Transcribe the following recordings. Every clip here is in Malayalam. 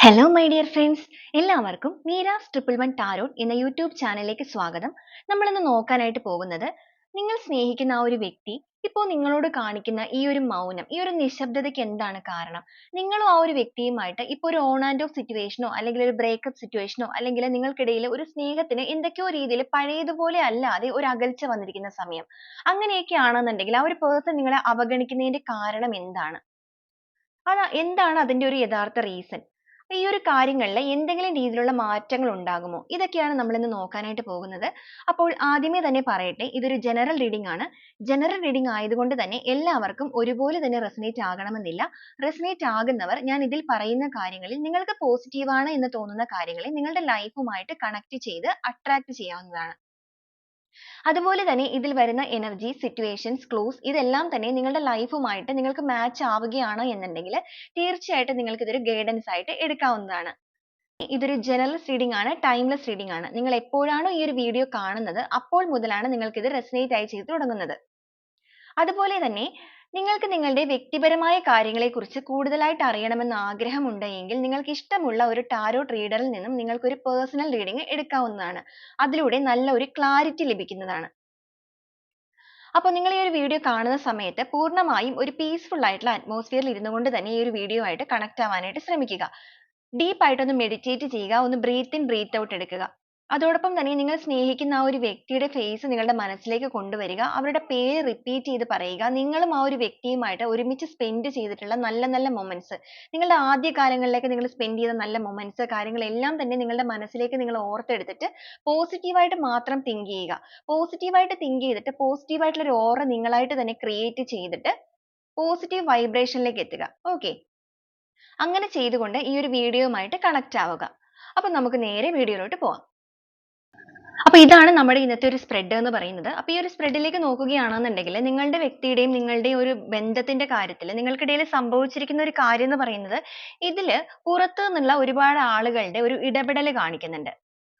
ഹലോ മൈ ഡിയർ ഫ്രണ്ട്സ് എല്ലാവർക്കും മീരാസ് ട്രിപ്പിൾ വൺ ടാരോട്ട് എന്ന യൂട്യൂബ് ചാനലിലേക്ക് സ്വാഗതം. നമ്മളിന്ന് നോക്കാനായിട്ട് പോകുന്നത് നിങ്ങൾ സ്നേഹിക്കുന്ന ആ ഒരു വ്യക്തി ഇപ്പോൾ നിങ്ങളോട് കാണിക്കുന്ന ഈ ഒരു മൗനം ഈ ഒരു നിശബ്ദതയ്ക്ക് എന്താണ് കാരണം? നിങ്ങളും ആ ഒരു വ്യക്തിയുമായിട്ട് ഇപ്പോൾ ഒരു ഓൺ ആൻഡ് ഓഫ് സിറ്റുവേഷനോ അല്ലെങ്കിൽ ഒരു ബ്രേക്കപ്പ് സിറ്റുവേഷനോ അല്ലെങ്കിൽ നിങ്ങൾക്കിടയിൽ ഒരു സ്നേഹത്തിന് എന്തൊക്കെയോ രീതിയിൽ പഴയതുപോലെ അല്ലാതെ ഒരു അകൽച്ച വന്നിരിക്കുന്ന സമയം. അങ്ങനെയൊക്കെ ആണെന്നുണ്ടെങ്കിൽ ആ ഒരു പേഴ്സൺ നിങ്ങളെ അവഗണിക്കുന്നതിന്റെ കാരണം എന്താണ്? അതാ എന്താണ് അതിന്റെ ഒരു യഥാർത്ഥ റീസൺ ഈ ഒരു കാര്യങ്ങളിൽ എന്തെങ്കിലും രീതിയിലുള്ള മാറ്റങ്ങൾ ഉണ്ടാകുമോ ഇതൊക്കെയാണ് നമ്മൾ ഇന്ന് നോക്കാനായിട്ട് പോകുന്നത്. അപ്പോൾ ആദ്യമേ തന്നെ പറയട്ടെ ഇതൊരു ജനറൽ റീഡിംഗ് ആണ്. ജനറൽ റീഡിംഗ് ആയതുകൊണ്ട് തന്നെ എല്ലാവർക്കും ഒരുപോലെ തന്നെ റെസനേറ്റ് ആകണമെന്നില്ല. റെസനേറ്റ് ആകുന്നവർ ഞാൻ ഇതിൽ പറയുന്ന കാര്യങ്ങളിൽ നിങ്ങൾക്ക് പോസിറ്റീവ് ആണ് എന്ന് തോന്നുന്ന കാര്യങ്ങളെ നിങ്ങളുടെ ലൈഫുമായിട്ട് കണക്ട് ചെയ്ത് അട്രാക്ട് ചെയ്യാവുന്നതാണ്. അതുപോലെ തന്നെ ഇതിൽ വരുന്ന എനർജി സിറ്റുവേഷൻസ് ക്ലൂസ് ഇതെല്ലാം തന്നെ നിങ്ങളുടെ ലൈഫുമായിട്ട് നിങ്ങൾക്ക് മാച്ച് ആവുകയാണ് എന്നുണ്ടെങ്കിൽ തീർച്ചയായിട്ടും നിങ്ങൾക്ക് ഇതൊരു ഗൈഡൻസ് ആയിട്ട് എടുക്കാവുന്നതാണ്. ഇതൊരു ജനറൽ റീഡിംഗ് ആണ് ടൈംലെസ് റീഡിംഗ് ആണ്. നിങ്ങൾ എപ്പോഴാണോ ഈ ഒരു വീഡിയോ കാണുന്നത് അപ്പോൾ മുതലാണ് നിങ്ങൾക്ക് ഇത് റെസനേറ്റ് ആയി ചെയ്തു തുടങ്ങുന്നത്. അതുപോലെ തന്നെ നിങ്ങൾക്ക് നിങ്ങളുടെ വ്യക്തിപരമായ കാര്യങ്ങളെക്കുറിച്ച് കൂടുതലായിട്ട് അറിയണമെന്ന് ആഗ്രഹമുണ്ടെങ്കിൽ നിങ്ങൾക്ക് ഇഷ്ടമുള്ള ഒരു ടാരോട്ട് റീഡറിൽ നിന്നും നിങ്ങൾക്ക് ഒരു പേഴ്സണൽ റീഡിംഗ് എടുക്കാവുന്നതാണ്. അതിലൂടെ നല്ല ഒരു ക്ലാരിറ്റി ലഭിക്കുന്നതാണ്. അപ്പോൾ നിങ്ങൾ ഈ ഒരു വീഡിയോ കാണുന്ന സമയത്ത് പൂർണമായും ഒരു പീസ്ഫുൾ ആയിട്ടുള്ള അറ്റ്മോസ്ഫിയറിൽ ഇരുന്നു കൊണ്ട് തന്നെ ഈ ഒരു വീഡിയോ ആയിട്ട് കണക്ട് ആവാനായിട്ട് ശ്രമിക്കുക. ഡീപ്പായിട്ടൊന്ന് മെഡിറ്റേറ്റ് ചെയ്യുക ഒന്ന് ബ്രീത്ത് ഇൻ ബ്രീത്ത് ഔട്ട് എടുക്കുക. അതോടൊപ്പം തന്നെ നിങ്ങൾ സ്നേഹിക്കുന്ന ആ ഒരു വ്യക്തിയുടെ ഫേസ് നിങ്ങളുടെ മനസ്സിലേക്ക് കൊണ്ടുവരിക അവരുടെ പേര് റിപ്പീറ്റ് ചെയ്ത് പറയുക നിങ്ങളും ആ ഒരു വ്യക്തിയുമായിട്ട് ഒരുമിച്ച് സ്പെൻഡ് ചെയ്തിട്ടുള്ള നല്ല നല്ല മൊമെന്റ്സ് നിങ്ങളുടെ ആദ്യ കാലങ്ങളിലേക്ക് നിങ്ങൾ സ്പെൻഡ് ചെയ്ത നല്ല മൊമെന്റ്സ് കാര്യങ്ങളെല്ലാം തന്നെ നിങ്ങളുടെ മനസ്സിലേക്ക് നിങ്ങൾ ഓർത്തെടുത്തിട്ട് പോസിറ്റീവായിട്ട് മാത്രം തിങ്ക് ചെയ്യുക. പോസിറ്റീവായിട്ട് തിങ്ക് ചെയ്തിട്ട് പോസിറ്റീവ് ആയിട്ടുള്ള ഒരു ഓറ നിങ്ങളായിട്ട് തന്നെ ക്രിയേറ്റ് ചെയ്തിട്ട് പോസിറ്റീവ് വൈബ്രേഷനിലേക്ക് എത്തുക. ഓക്കെ അങ്ങനെ ചെയ്തുകൊണ്ട് ഈ ഒരു വീഡിയോയുമായിട്ട് കണക്ട് ആവുക. അപ്പൊ നമുക്ക് നേരെ വീഡിയോയിലോട്ട് പോവാം. അപ്പൊ ഇതാണ് നമ്മുടെ ഇന്നത്തെ ഒരു സ്പ്രെഡ് എന്ന് പറയുന്നത്. അപ്പൊ ഈ ഒരു സ്പ്രെഡിലേക്ക് നോക്കുകയാണെന്നുണ്ടെങ്കിൽ നിങ്ങളുടെ വ്യക്തിയുടെയും നിങ്ങളുടെയും ഒരു ബന്ധത്തിന്റെ കാര്യത്തിൽ നിങ്ങൾക്കിടയിൽ സംഭവിച്ചിരിക്കുന്ന ഒരു കാര്യം എന്ന് പറയുന്നത് ഇതിൽ പുറത്തു നിന്നുള്ള ഒരുപാട് ആളുകളുടെ ഒരു ഇടപെടൽ കാണിക്കുന്നുണ്ട്.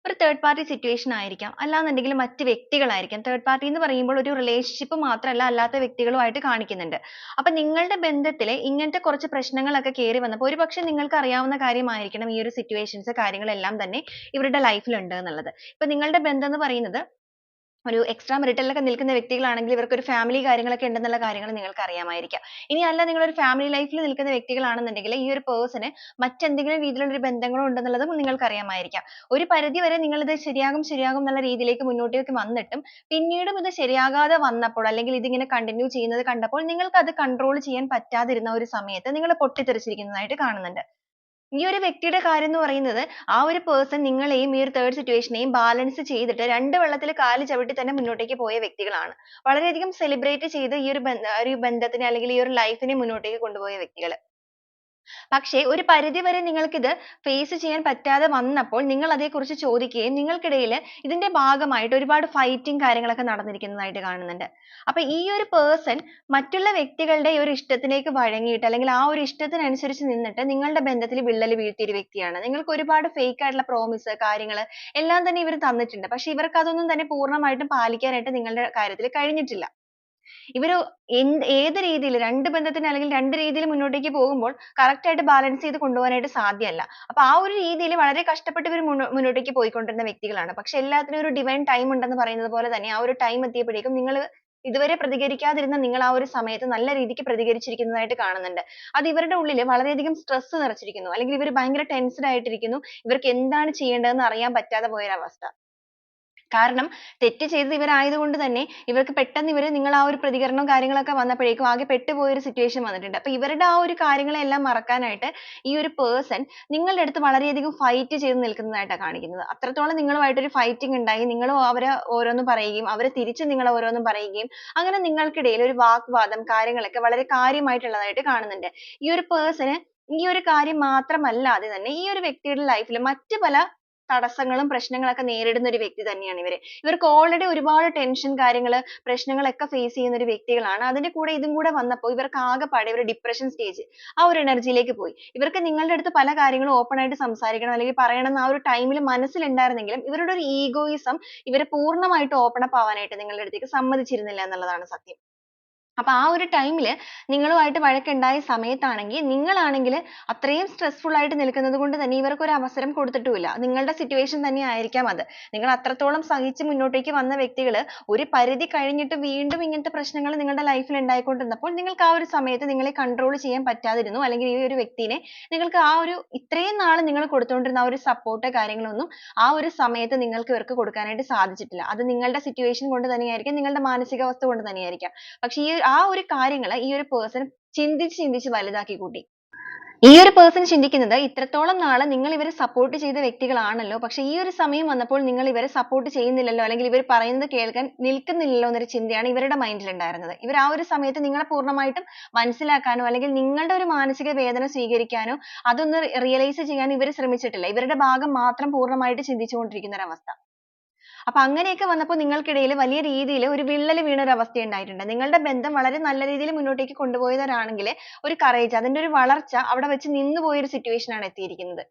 ഒരു തേർഡ് പാർട്ടി സിറ്റുവേഷൻ ആയിരിക്കാം. അല്ലാന്നുണ്ടെങ്കിൽ മറ്റ് വ്യക്തികളായിരിക്കാം. തേർഡ് പാർട്ടി എന്ന് പറയുമ്പോൾ ഒരു റിലേഷൻഷിപ്പ് മാത്രമല്ല അല്ലാത്ത വ്യക്തികളുമായിട്ട് കാണിക്കുന്നുണ്ട്. അപ്പോൾ നിങ്ങളുടെ ബന്ധത്തിൽ ഇങ്ങനത്തെ കുറച്ച് പ്രശ്നങ്ങളൊക്കെ കേറി വന്നപ്പോൾ ഒരുപക്ഷേ നിങ്ങൾക്ക് അറിയാവുന്ന കാര്യമായിരിക്കണം ഈ ഒരു സിറ്റുവേഷൻസ് കാര്യങ്ങളെല്ലാം തന്നെ ഇവരുടെ ലൈഫിൽ ഉണ്ട് എന്നുള്ളത്. ഇപ്പൊ നിങ്ങളുടെ ബന്ധം എന്ന് പറയുന്നത് ഒരു extra marital നിൽക്കുന്ന വ്യക്തികളാണെങ്കിൽ ഇവർക്ക് ഒരു family കാര്യങ്ങളൊക്കെ ഉണ്ടെന്നുള്ള കാര്യങ്ങൾ നിങ്ങൾക്ക് അറിയാമായിരിക്കാം ഇനി അല്ല നിങ്ങൾ ഒരു family life ൽ നിൽക്കുന്ന വ്യക്തികളാണെന്നുണ്ടെങ്കിൽ ഈ ഒരു person മറ്റെന്തെങ്കിലും രീതിയിലുള്ള ഒരു ബന്ധങ്ങളും ഉണ്ടെന്നുള്ളതും നിങ്ങൾക്ക് അറിയാമായിരിക്കാം ഒരു പരിധി വരെ നിങ്ങൾ ഇത് ശരിയാകും ശരിയാകും എന്നുള്ള രീതിയിലേക്ക് മുന്നോട്ടേക്ക് വന്നിട്ടും പിന്നീടും ഇത് ശരിയാകാതെ വന്നപ്പോൾ അല്ലെങ്കിൽ ഇതിങ്ങനെ continue ചെയ്യുന്നത് കണ്ടപ്പോൾ നിങ്ങൾക്ക് അത് control ചെയ്യാൻ പറ്റാതിരുന്ന ഒരു സമയത്ത് നിങ്ങൾ പൊട്ടിത്തെറിച്ചിരിക്കുന്നതായിട്ട് കാണുന്നുണ്ട്. ഈ ഒരു വ്യക്തിയുടെ കാര്യം എന്ന് പറയുന്നത് ആ ഒരു person നിങ്ങളെയും ഈ ഒരു third situation നെയും balance ചെയ്തിട്ട് രണ്ട് വെള്ളത്തിൽ കാൽ ചവിട്ടി തന്നെ മുന്നോട്ടേക്ക് പോയ വ്യക്തികളാണ്. വളരെയധികം celebrate ചെയ്ത് ഈ ഒരു ബന്ധ ബന്ധത്തിനെ അല്ലെങ്കിൽ ഈ ഒരു life നെ മുന്നോട്ടേക്ക് കൊണ്ടുപോയ വ്യക്തികൾ പക്ഷേ ഒരു പരിധി വരെ നിങ്ങൾക്ക് ഇത് face ചെയ്യാൻ പറ്റാതെ വന്നപ്പോൾ നിങ്ങൾ അതേക്കുറിച്ച് ചോദിക്കുകയും നിങ്ങൾക്കിടയിൽ ഇതിന്റെ ഭാഗമായിട്ട് ഒരുപാട് fighting കാര്യങ്ങളൊക്കെ നടന്നിരിക്കുന്നതായിട്ട് കാണുന്നുണ്ട്. അപ്പൊ ഈ ഒരു പേഴ്സൺ മറ്റുള്ള വ്യക്തികളുടെ ഒരു ഇഷ്ടത്തിലേക്ക് വഴങ്ങിയിട്ട് അല്ലെങ്കിൽ ആ ഒരു ഇഷ്ടത്തിനനുസരിച്ച് നിന്നിട്ട് നിങ്ങളുടെ ബന്ധത്തിൽ വിള്ളൽ വീഴ്ത്തിയ ഒരു വ്യക്തിയാണ്. നിങ്ങൾക്ക് ഒരുപാട് ഫേക്ക് ആയിട്ടുള്ള പ്രോമിസ് കാര്യങ്ങൾ എല്ലാം തന്നെ ഇവർ തന്നിട്ടുണ്ട്. പക്ഷെ ഇവർക്ക് അതൊന്നും തന്നെ പൂർണമായിട്ടും പാലിക്കാനായിട്ട് നിങ്ങളുടെ കാര്യത്തിൽ കഴിഞ്ഞിട്ടില്ല. ഇവർ എന്ത് ഏത് രീതിയിൽ രണ്ട് ബന്ധത്തിന് അല്ലെങ്കിൽ രണ്ട് രീതിയിൽ മുന്നോട്ടേക്ക് പോകുമ്പോൾ correct ആയിട്ട് balance ചെയ്തു കൊണ്ടുപോകാനായിട്ട് സാധ്യമല്ല. അപ്പോൾ ആ ഒരു രീതിയിൽ വളരെ കഷ്ടപ്പെട്ട് ഇവർ മുന്നോട്ടേക്ക് പോയിക്കൊണ്ടിരുന്ന വ്യക്തികളാണ്. പക്ഷെ എല്ലാത്തിനും ഒരു divine time ഉണ്ടെന്ന് പറയുന്നത് പോലെ തന്നെ ആ ഒരു time എത്തിയപ്പോഴേക്കും നിങ്ങൾ ഇതുവരെ പ്രതികരിക്കാതിരുന്ന നിങ്ങൾ ആ ഒരു സമയത്ത് നല്ല രീതിക്ക് പ്രതികരിച്ചിരിക്കുന്നതായിട്ട് കാണുന്നുണ്ട്. അത് ഇവരുടെ ഉള്ളിൽ വളരെയധികം stress നിറച്ചിരിക്കുന്നു. അല്ലെങ്കിൽ ഇവർ ഭയങ്കര tensed ആയിട്ടിരിക്കുന്നു. ഇവർക്ക് എന്താണ് ചെയ്യേണ്ടതെന്ന് അറിയാൻ പറ്റാതെ പോയ ഒരു അവസ്ഥ. കാരണം തെറ്റ് ചെയ്തത് ഇവരായതുകൊണ്ട് തന്നെ ഇവർക്ക് പെട്ടെന്ന് ഇവർ നിങ്ങൾ ആ ഒരു പ്രതികരണവും കാര്യങ്ങളൊക്കെ വന്നപ്പോഴേക്കും ആകെ പെട്ടുപോയ ഒരു situation വന്നിട്ടുണ്ട്. അപ്പൊ ഇവരുടെ ആ ഒരു കാര്യങ്ങളെല്ലാം മറക്കാനായിട്ട് ഈ ഒരു person നിങ്ങളുടെ അടുത്ത് വളരെയധികം fight ചെയ്ത് നിൽക്കുന്നതായിട്ടാണ് കാണിക്കുന്നത്. അത്രത്തോളം നിങ്ങളുമായിട്ട് ഒരു fighting ഉണ്ടായി നിങ്ങൾ അവരെ ഓരോന്ന് പറയുകയും അവർ തിരിച്ച് നിങ്ങളെ ഓരോന്നും പറയുകയും അങ്ങനെ നിങ്ങൾക്കിടയിൽ ഒരു വാഗ്വാദം കാര്യങ്ങളൊക്കെ വളരെ കാര്യമായിട്ടുള്ളതായിട്ട് കാണുന്നുണ്ട്. ഈ ഒരു person ഈ ഒരു കാര്യം മാത്രമല്ലാതെ തന്നെ ഈ ഒരു വ്യക്തിയുടെ life ൽ മറ്റ് പല തടസ്സങ്ങളും പ്രശ്നങ്ങളൊക്കെ നേരിടുന്ന ഒരു വ്യക്തി തന്നെയാണ് ഇവർ. ഇവർക്ക് already ഒരുപാട് tension കാര്യങ്ങൾ പ്രശ്നങ്ങളൊക്കെ face ചെയ്യുന്ന ഒരു വ്യക്തികളാണ്. അതിന്റെ കൂടെ ഇതും കൂടെ വന്നപ്പോൾ ഇവർക്ക് ആകെപ്പാടെ ഒരു depression stage ആ ഒരു energy യിലേക്ക് പോയി. ഇവർക്ക് നിങ്ങളുടെ അടുത്ത് പല കാര്യങ്ങളും open ആയിട്ട് സംസാരിക്കണം അല്ലെങ്കിൽ പറയണം എന്ന് ആ ഒരു time ൽ മനസ്സിൽ ഉണ്ടായിരുന്നെങ്കിലും ഇവരുടെ ഒരു egoism ഇവരെ പൂർണമായിട്ട് open up ആവാനായിട്ട് നിങ്ങളുടെ അടുത്തേക്ക് സമ്മതിച്ചിരുന്നില്ല എന്നുള്ളതാണ് സത്യം. അപ്പൊ ആ ഒരു ടൈമിൽ നിങ്ങളുമായിട്ട് വഴക്കുണ്ടായ സമയത്താണെങ്കിൽ നിങ്ങളാണെങ്കിൽ അത്രയും സ്ട്രെസ്ഫുൾ ആയിട്ട് നിൽക്കുന്നത് കൊണ്ട് തന്നെ ഇവർക്ക് ഒരു അവസരം കൊടുത്തിട്ടുമില്ല. നിങ്ങളുടെ സിറ്റുവേഷൻ തന്നെ ആയിരിക്കാം അത്. നിങ്ങൾ അത്രത്തോളം സഹിച്ച് മുന്നോട്ടേക്ക് വന്ന വ്യക്തികൾ ഒരു പരിധി കഴിഞ്ഞിട്ട് വീണ്ടും ഇങ്ങനത്തെ പ്രശ്നങ്ങൾ നിങ്ങളുടെ ലൈഫിൽ ഉണ്ടായിക്കൊണ്ടിരുന്നപ്പോൾ നിങ്ങൾക്ക് ആ ഒരു സമയത്ത് നിങ്ങളെ കൺട്രോൾ ചെയ്യാൻ പറ്റാതിരുന്നു. അല്ലെങ്കിൽ ഈ ഒരു വ്യക്തിനെ നിങ്ങൾക്ക് ആ ഒരു ഇത്രയും നാൾ നിങ്ങൾ കൊടുത്തുകൊണ്ടിരുന്ന ആ ഒരു സപ്പോർട്ട് കാര്യങ്ങളൊന്നും ആ ഒരു സമയത്ത് നിങ്ങൾക്ക് ഇവർക്ക് കൊടുക്കാനായിട്ട് സാധിച്ചിട്ടില്ല. അത് നിങ്ങളുടെ സിറ്റുവേഷൻ കൊണ്ട് തന്നെയായിരിക്കാം നിങ്ങളുടെ മാനസികാവസ്ഥ കൊണ്ട് തന്നെയായിരിക്കാം. പക്ഷേ ഈ ആ ഒരു കാര്യങ്ങൾ ഈ ഒരു പേഴ്സൺ ചിന്തിച്ച് ചിന്തിച്ച് വലുതാക്കി കൂട്ടി. ഈ ഒരു പേഴ്സൺ ചിന്തിക്കുന്നത് ഇത്രത്തോളം നാളെ നിങ്ങൾ ഇവരെ സപ്പോർട്ട് ചെയ്ത വ്യക്തികളാണല്ലോ. പക്ഷെ ഈ ഒരു സമയം വന്നപ്പോൾ നിങ്ങൾ ഇവരെ സപ്പോർട്ട് ചെയ്യുന്നില്ലല്ലോ. അല്ലെങ്കിൽ ഇവർ പറയുന്നത് കേൾക്കാൻ നിൽക്കുന്നില്ലല്ലോ എന്നൊരു ചിന്തയാണ് ഇവരുടെ മൈൻഡിൽ ഉണ്ടായിരുന്നത്. ഇവർ ആ ഒരു സമയത്ത് നിങ്ങളെ പൂർണമായിട്ടും മനസ്സിലാക്കാനോ അല്ലെങ്കിൽ നിങ്ങളുടെ ഒരു മാനസിക വേദന സ്വീകരിക്കാനോ അതൊന്ന് റിയലൈസ് ചെയ്യാനോ ഇവർ ശ്രമിച്ചിട്ടില്ല. ഇവരുടെ ഭാഗം മാത്രം പൂർണമായിട്ട് ചിന്തിച്ചുകൊണ്ടിരിക്കുന്ന ഒരു അവസ്ഥ. അപ്പൊ അങ്ങനെയൊക്കെ വന്നപ്പോൾ നിങ്ങൾക്കിടയിൽ വലിയ രീതിയിൽ ഒരു വിള്ളൽ വീണ ഒരു അവസ്ഥ ഉണ്ടായിട്ടുണ്ട് നിങ്ങളുടെ ബന്ധം വളരെ നല്ല രീതിയിൽ മുന്നോട്ടേക്ക് കൊണ്ടുപോയവരാണെങ്കിൽ ഒരു courage അതിന്റെ ഒരു വളർച്ച അവിടെ വെച്ച് നിന്നുപോയ ഒരു situation ആണ് എത്തിയിരിക്കുന്നത്.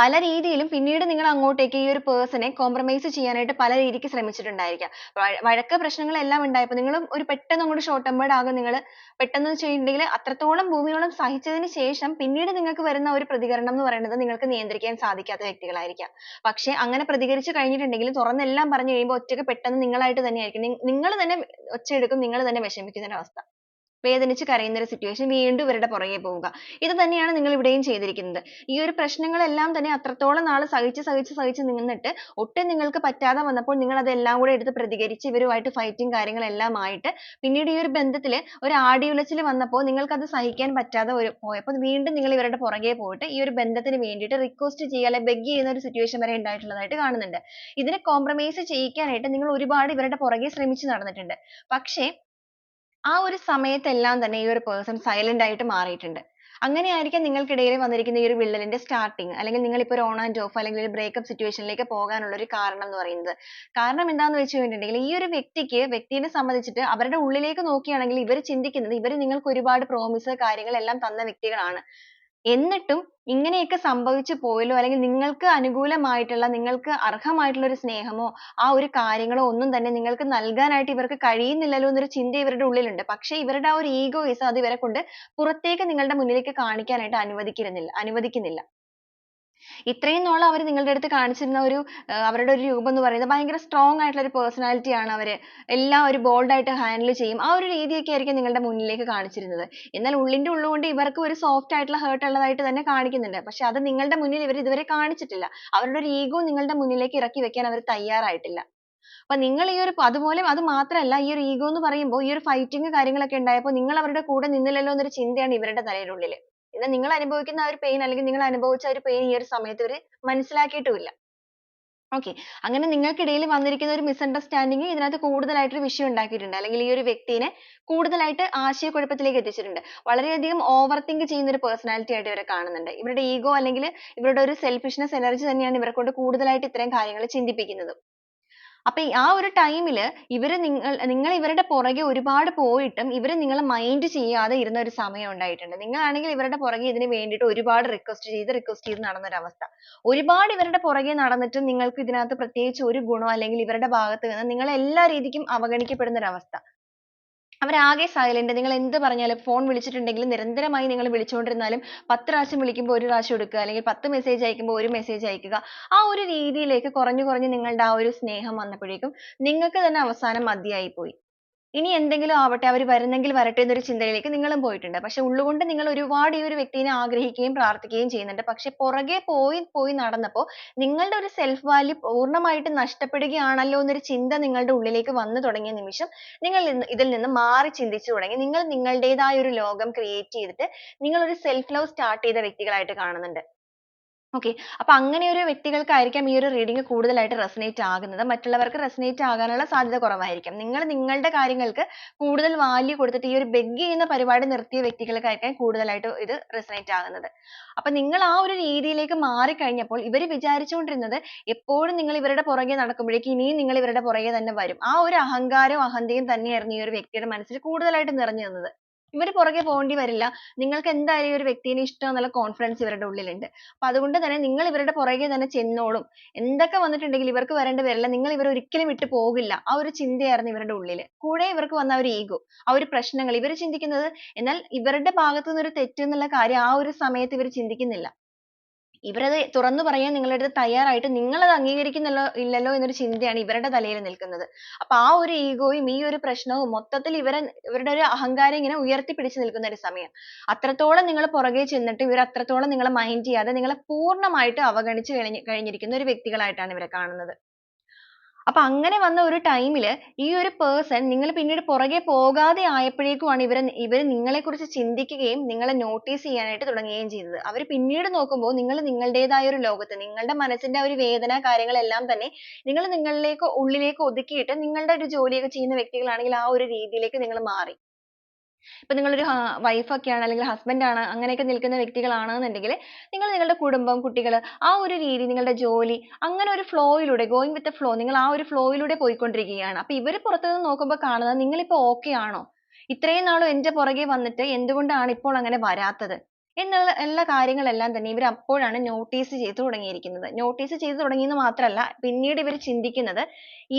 പല രീതിയിലും പിന്നീട് നിങ്ങൾ അങ്ങോട്ടേക്ക് ഈ ഒരു person നെ compromise ചെയ്യാനായിട്ട് പല രീതിക്ക് ശ്രമിച്ചിട്ടുണ്ടായിരിക്കാം. വഴക്ക പ്രശ്നങ്ങൾ എല്ലാം ഉണ്ടായപ്പോൾ നിങ്ങൾ ഒരു പെട്ടെന്ന് അങ്ങോട്ട് short tempered ആകും. നിങ്ങൾ പെട്ടെന്ന് ചെയ്യുന്നുണ്ടെങ്കിൽ അത്രത്തോളം ഭൂമിയോളം സഹിച്ചതിന് ശേഷം പിന്നീട് നിങ്ങൾക്ക് വരുന്ന ഒരു പ്രതികരണം എന്ന് പറയുന്നത് നിങ്ങൾക്ക് നിയന്ത്രിക്കാൻ സാധിക്കാത്ത വ്യക്തികളായിരിക്കാം. പക്ഷേ അങ്ങനെ പ്രതികരിച്ചു കഴിഞ്ഞിട്ടുണ്ടെങ്കിൽ തുറന്ന് എല്ലാം പറഞ്ഞു കഴിയുമ്പോൾ ഒറ്റയ്ക്ക് പെട്ടെന്ന് നിങ്ങളായിട്ട് തന്നെ ആയിരിക്കും. നിങ്ങൾ തന്നെ ഒച്ചയെടുക്കും. നിങ്ങൾ തന്നെ വിഷമിക്കുന്ന ഒരു അവസ്ഥ. വേദനിച്ച് കരയുന്ന ഒരു സിറ്റുവേഷൻ വീണ്ടും ഇവരുടെ പുറകെ പോവുക. ഇത് തന്നെയാണ് നിങ്ങൾ ഇവിടെയും ചെയ്തിരിക്കുന്നത്. ഈ ഒരു പ്രശ്നങ്ങളെല്ലാം തന്നെ അത്രത്തോളം നാൾ സഹിച്ച് സഹിച്ച് സഹിച്ച് നിന്നിട്ട് ഒട്ടും നിങ്ങൾക്ക് പറ്റാതെ വന്നപ്പോൾ നിങ്ങൾ അതെല്ലാം കൂടെ എടുത്ത് പ്രതികരിച്ച് ഇവരുമായിട്ട് ഫൈറ്റും കാര്യങ്ങളെല്ലാം ആയിട്ട് പിന്നീട് ഈ ഒരു ബന്ധത്തിൽ ഒരു ആടിയുലച്ചിൽ വന്നപ്പോൾ നിങ്ങൾക്ക് അത് സഹിക്കാൻ പറ്റാതെ ഒരു പോയപ്പോൾ വീണ്ടും നിങ്ങൾ ഇവരുടെ പുറകെ പോയിട്ട് ഈ ഒരു ബന്ധത്തിന് വേണ്ടിയിട്ട് റിക്വസ്റ്റ് ചെയ്യുക അല്ലെങ്കിൽ ബെഗ് ചെയ്യുന്ന ഒരു സിറ്റുവേഷൻ വരെ ഉണ്ടായിട്ടുള്ളതായിട്ട് കാണുന്നുണ്ട്. ഇതിനെ കോംപ്രമൈസ് ചെയ്യിക്കാനായിട്ട് നിങ്ങൾ ഒരുപാട് ഇവരുടെ പുറകെ ശ്രമിച്ചു നടന്നിട്ടുണ്ട്. പക്ഷേ ആ ഒരു സമയത്തെല്ലാം തന്നെ ഈ ഒരു person silent ആയിട്ട് മാറിയിട്ടുണ്ട്. അങ്ങനെയായിരിക്കാം നിങ്ങൾക്കിടയിൽ വന്നിരിക്കുന്ന ഈ ഒരു വിള്ളലിന്റെ starting അല്ലെങ്കിൽ നിങ്ങൾ ഇപ്പോ ഒരു on and off അല്ലെങ്കിൽ ഒരു breakup situation ലേക്ക് പോകാനുള്ള ഒരു കാരണം എന്ന് പറയുന്നത്. കാരണം എന്താന്ന് വെച്ച് കഴിഞ്ഞിട്ടുണ്ടെങ്കിൽ ഈ ഒരു വ്യക്തിക്ക് വ്യക്തിനെ സംബന്ധിച്ചിട്ട് അവരുടെ ഉള്ളിലേക്ക് നോക്കുകയാണെങ്കിൽ ഇവർ ചിന്തിക്കുന്നത് ഇവർ നിങ്ങൾക്ക് ഒരുപാട് promise കാര്യങ്ങളെല്ലാം തന്ന വ്യക്തികളാണ്. എന്നിട്ടും ഇങ്ങനെയൊക്കെ സംഭവിച്ചു പോയല്ലോ? അല്ലെങ്കിൽ നിങ്ങൾക്ക് അനുകൂലമായിട്ടുള്ള നിങ്ങൾക്ക് അർഹമായിട്ടുള്ള ഒരു സ്നേഹമോ ആ ഒരു കാര്യങ്ങളോ ഒന്നും തന്നെ നിങ്ങൾക്ക് നൽകാനായിട്ട് ഇവർക്ക് കഴിയുന്നില്ലല്ലോ എന്നൊരു ചിന്ത ഇവരുടെ ഉള്ളിലുണ്ട്. പക്ഷേ ഇവരുടെ ആ ഒരു egoism അത് ഇവരെ കൊണ്ട് പുറത്തേക്ക് നിങ്ങളുടെ മുന്നിലേക്ക് കാണിക്കാനായിട്ട് അനുവദിക്കുന്നില്ല അനുവദിക്കുന്നില്ല. ഇത്രയും നാളും അവർ നിങ്ങളുടെ അടുത്ത് കാണിച്ചിരുന്ന ഒരു അവരുടെ ഒരു രൂപം എന്ന് പറയുന്നത് ഭയങ്കര strong ആയിട്ടുള്ള ഒരു personality ആണ് അവർ എല്ലാം ഒരു bold ആയിട്ട് ചെയ്യും. ആ ഒരു രീതിയൊക്കെ ആയിരിക്കും നിങ്ങളുടെ മുന്നിലേക്ക് കാണിച്ചിരുന്നത്. എന്നാൽ ഉള്ളിന്റെ ഉള്ളുകൊണ്ട് ഇവർക്ക് ഒരു സോഫ്റ്റ് ആയിട്ടുള്ള hurt ഉള്ളതായിട്ട് തന്നെ കാണിക്കുന്നുണ്ട്. പക്ഷേ അത് നിങ്ങളുടെ മുന്നിൽ ഇവർ ഇതുവരെ കാണിച്ചിട്ടില്ല. അവരുടെ ഒരു ego നിങ്ങളുടെ മുന്നിലേക്ക് ഇറക്കി വെക്കാൻ അവർ തയ്യാറായിട്ടില്ല. അപ്പൊ നിങ്ങൾ ഈ ഒരു അതുപോലെ അത് മാത്രമല്ല ഈ ഒരു ഈഗോ എന്ന് പറയുമ്പോൾ ഈ ഒരു fighting കാര്യങ്ങളൊക്കെ ഉണ്ടായപ്പോൾ നിങ്ങൾ അവരുടെ കൂടെ നിന്നില്ലല്ലോ എന്നൊരു ചിന്തയാണ് ഇവരുടെ തലയിലുള്ളിൽ എന്നാൽ നിങ്ങൾ അനുഭവിക്കുന്ന ആ ഒരു pain അല്ലെങ്കിൽ നിങ്ങൾ അനുഭവിച്ച ആ ഒരു pain ഈ ഒരു സമയത്ത് ഇവർ മനസ്സിലാക്കിയിട്ടുമില്ല. Okay. അങ്ങനെ നിങ്ങൾക്കിടയിൽ വന്നിരിക്കുന്ന ഒരു misunderstanding ഇതിനകത്ത് കൂടുതലായിട്ട് ഒരു വിഷയം ഉണ്ടാക്കിയിട്ടുണ്ട്. അല്ലെങ്കിൽ ഈ ഒരു വ്യക്തിനെ കൂടുതലായിട്ട് ആശയക്കുഴപ്പത്തിലേക്ക് എത്തിച്ചിട്ടുണ്ട്. വളരെയധികം overthink ചെയ്യുന്ന ഒരു personality ആയിട്ട് ഇവരെ കാണുന്നുണ്ട്. ഇവരുടെ ego അല്ലെങ്കിൽ ഇവരുടെ ഒരു selfishness energy തന്നെയാണ് ഇവരെ കൊണ്ട് കൂടുതലായിട്ട് ഇത്രയും കാര്യങ്ങൾ ചിന്തിപ്പിക്കുന്നത്. അപ്പൊ ആ ഒരു time ൽ ഇവർ നിങ്ങൾ നിങ്ങൾ ഇവരുടെ പുറകെ ഒരുപാട് പോയിട്ടും ഇവർ നിങ്ങളെ മൈൻഡ് ചെയ്യാതെ ഇരുന്ന ഒരു സമയം ഉണ്ടായിട്ടുണ്ട്. നിങ്ങളാണെങ്കിൽ ഇവരുടെ പുറകെ ഇതിന് വേണ്ടിയിട്ട് ഒരുപാട് റിക്വസ്റ്റ് ചെയ്ത് റിക്വസ്റ്റ് ചെയ്ത് നടന്ന ഒരു അവസ്ഥ ഒരുപാട് ഇവരുടെ പുറകെ നടന്നിട്ടും നിങ്ങൾക്ക് ഇതിനകത്ത് പ്രത്യേകിച്ച് ഒരു ഗുണോ അല്ലെങ്കിൽ ഇവരുടെ ഭാഗത്ത് നിന്ന് നിങ്ങൾ എല്ലാ രീതിക്കും അവഗണിക്കപ്പെടുന്ന ഒരു അവസ്ഥ അവരാകെ silent. നിങ്ങൾ എന്ത് പറഞ്ഞാലും phone വിളിച്ചിട്ടുണ്ടെങ്കിലും നിരന്തരമായി നിങ്ങൾ വിളിച്ചുകൊണ്ടിരുന്നാലും പത്ത് പ്രാവശ്യം വിളിക്കുമ്പോൾ ഒരു പ്രാവശ്യം എടുക്കുക. അല്ലെങ്കിൽ പത്ത് മെസ്സേജ് അയക്കുമ്പോൾ ഒരു മെസ്സേജ് അയക്കുക. ആ ഒരു രീതിയിലേക്ക് കുറഞ്ഞു കുറഞ്ഞു നിങ്ങളുടെ ആ ഒരു സ്നേഹം വന്നപ്പോഴേക്കും നിങ്ങൾക്ക് തന്നെ അവസാനം മതിയായി പോയി ഇനി എന്തെങ്കിലും ആവട്ടെ അവർ വരുന്നെങ്കിൽ വരട്ടെ എന്നൊരു ചിന്തയിലേക്ക് നിങ്ങളും പോയിട്ടുണ്ട്. പക്ഷെ ഉള്ളുകൊണ്ട് നിങ്ങൾ ഒരുപാട് ഈ ഒരു വ്യക്തിനെ ആഗ്രഹിക്കുകയും പ്രാർത്ഥിക്കുകയും ചെയ്യുന്നുണ്ട്. പക്ഷെ പുറകെ പോയി പോയി നടന്നപ്പോൾ നിങ്ങളുടെ ഒരു സെൽഫ് വാല്യൂ പൂർണമായിട്ട് നഷ്ടപ്പെടുകയാണല്ലോ എന്നൊരു ചിന്ത നിങ്ങളുടെ ഉള്ളിലേക്ക് വന്നു തുടങ്ങിയ നിമിഷം നിങ്ങൾ ഇതിൽ നിന്ന് മാറി ചിന്തിച്ചു തുടങ്ങി. നിങ്ങൾ നിങ്ങളുടേതായ ഒരു ലോകം ക്രിയേറ്റ് ചെയ്തിട്ട് നിങ്ങൾ ഒരു self love start ചെയ്ത വ്യക്തികളായിട്ട് കാണുന്നുണ്ട്. Okay. അപ്പൊ അങ്ങനെ ഒരു വ്യക്തികൾക്കായിരിക്കാം ഈ ഒരു reading കൂടുതലായിട്ട് resonate ആകുന്നത്. മറ്റുള്ളവർക്ക് resonate ആകാനുള്ള സാധ്യത കുറവായിരിക്കും. നിങ്ങൾ നിങ്ങളുടെ കാര്യങ്ങൾക്ക് കൂടുതൽ value കൊടുത്തിട്ട് ഈ ഒരു beg ചെയ്യുന്ന പരിപാടി നിർത്തിയ വ്യക്തികൾക്കായിരിക്കാം കൂടുതലായിട്ട് ഇത് resonate ആകുന്നത്. അപ്പൊ നിങ്ങൾ ആ ഒരു രീതിയിലേക്ക് മാറി കഴിഞ്ഞപ്പോൾ ഇവർ വിചാരിച്ചുകൊണ്ടിരുന്നത് എപ്പോഴും നിങ്ങൾ ഇവരുടെ പുറകെ നടക്കുമ്പോഴേക്കും ഇനിയും നിങ്ങൾ ഇവരുടെ പുറകെ തന്നെ വരും. ആ ഒരു അഹങ്കാരവും അഹന്തയും തന്നെയായിരുന്നു ഈ ഒരു വ്യക്തിയുടെ മനസ്സിൽ കൂടുതലായിട്ട് നിറഞ്ഞു നിന്നത്. ഇവർ പുറകെ പോകേണ്ടി വരില്ല. നിങ്ങൾക്ക് എന്തായാലും ഈ ഒരു വ്യക്തിനെ ഇഷ്ടം എന്നുള്ള കോൺഫിഡൻസ് ഇവരുടെ ഉള്ളിലുണ്ട്. അപ്പൊ അതുകൊണ്ട് തന്നെ നിങ്ങൾ ഇവരുടെ പുറകെ തന്നെ ചെന്നോളും. എന്തൊക്കെ വന്നിട്ടുണ്ടെങ്കിലും ഇവർക്ക് വരേണ്ടി വരില്ല. നിങ്ങൾ ഇവരെ ഒരിക്കലും വിട്ടു പോകില്ല. ആ ഒരു ചിന്തയായിരുന്നു ഇവരുടെ ഉള്ളിൽ കൂടെ ഇവർക്ക് വന്ന ആ ഒരു ഈഗോ ആ ഒരു പ്രശ്നങ്ങൾ. ഇവർ ചിന്തിക്കുന്നത് എന്നാൽ ഇവരുടെ ഭാഗത്തു ഒരു തെറ്റ് എന്നുള്ള കാര്യം ആ ഒരു സമയത്ത് ഇവർ ചിന്തിക്കുന്നില്ല. ഇവരത് തുറന്നു പറയാൻ നിങ്ങളുടെ അടുത്ത് തയ്യാറായിട്ട് നിങ്ങൾ അത് ഇല്ലല്ലോ എന്നൊരു ചിന്തയാണ് ഇവരുടെ തലയിൽ നിൽക്കുന്നത്. അപ്പൊ ആ ഒരു ഈഗോയും ഈ ഒരു പ്രശ്നവും മൊത്തത്തിൽ ഇവരെ ഇവരുടെ ഒരു അഹങ്കാരം ഇങ്ങനെ ഉയർത്തിപ്പിടിച്ച് നിൽക്കുന്ന ഒരു സമയം. അത്രത്തോളം നിങ്ങൾ പുറകെ ചെന്നിട്ട് ഇവർ അത്രത്തോളം നിങ്ങളെ മൈൻഡ് ചെയ്യാതെ നിങ്ങളെ പൂർണമായിട്ട് അവഗണിച്ച് കഴിഞ്ഞ് കഴിഞ്ഞിരിക്കുന്ന ഒരു വ്യക്തികളായിട്ടാണ് ഇവരെ കാണുന്നത്. അപ്പൊ അങ്ങനെ വന്ന ഒരു time ഈ ഒരു person നിങ്ങൾ പിന്നീട് പുറകെ പോകാതെ ആയപ്പോഴേക്കും ആണ് ഇവർ ഇവർ നിങ്ങളെ കുറിച്ച് ചിന്തിക്കുകയും നിങ്ങളെ notice ചെയ്യാനായിട്ട് തുടങ്ങുകയും ചെയ്തത്. അവർ പിന്നീട് നോക്കുമ്പോൾ നിങ്ങൾ നിങ്ങളുടേതായ ഒരു ലോകത്ത് നിങ്ങളുടെ മനസ്സിന്റെ ആ ഒരു വേദന കാര്യങ്ങളെല്ലാം തന്നെ നിങ്ങൾ നിങ്ങളിലേക്ക് ഉള്ളിലേക്ക് ഒതുക്കിയിട്ട് നിങ്ങളുടെ ഒരു ജോലിയൊക്കെ ചെയ്യുന്ന വ്യക്തികളാണെങ്കിൽ ആ ഒരു രീതിയിലേക്ക് നിങ്ങൾ മാറി. ഇപ്പൊ നിങ്ങളൊരു വൈഫൊക്കെ ആണ് അല്ലെങ്കിൽ ഹസ്ബൻഡ് ആണ് അങ്ങനെയൊക്കെ നിൽക്കുന്ന വ്യക്തികളാണെന്നുണ്ടെങ്കിൽ നിങ്ങൾ നിങ്ങളുടെ കുടുംബം കുട്ടികൾ ആ ഒരു രീതി നിങ്ങളുടെ ജോലി അങ്ങനെ ഒരു ഫ്ലോയിലൂടെ ഗോയിങ് വിത്ത് ഫ്ലോ നിങ്ങൾ ആ ഒരു ഫ്ലോയിലൂടെ പോയിക്കൊണ്ടിരിക്കുകയാണ്. അപ്പൊ ഇവർ പുറത്തുനിന്ന് നോക്കുമ്പോൾ കാണുന്നത് ഇപ്പൊ okay ആണോ? ഇത്രയും നാളും എന്റെ പുറകെ വന്നിട്ട് എന്തുകൊണ്ടാണ് ഇപ്പോൾ അങ്ങനെ വരാത്തത്? എന്നുള്ള എല്ലാ കാര്യങ്ങളെല്ലാം തന്നെ ഇവർ അപ്പോഴാണ് നോട്ടീസ് ചെയ്തു തുടങ്ങിയിരിക്കുന്നത്. നോട്ടീസ് ചെയ്തു തുടങ്ങിയെന്ന് മാത്രമല്ല പിന്നീട് ഇവർ ചിന്തിക്കുന്നത്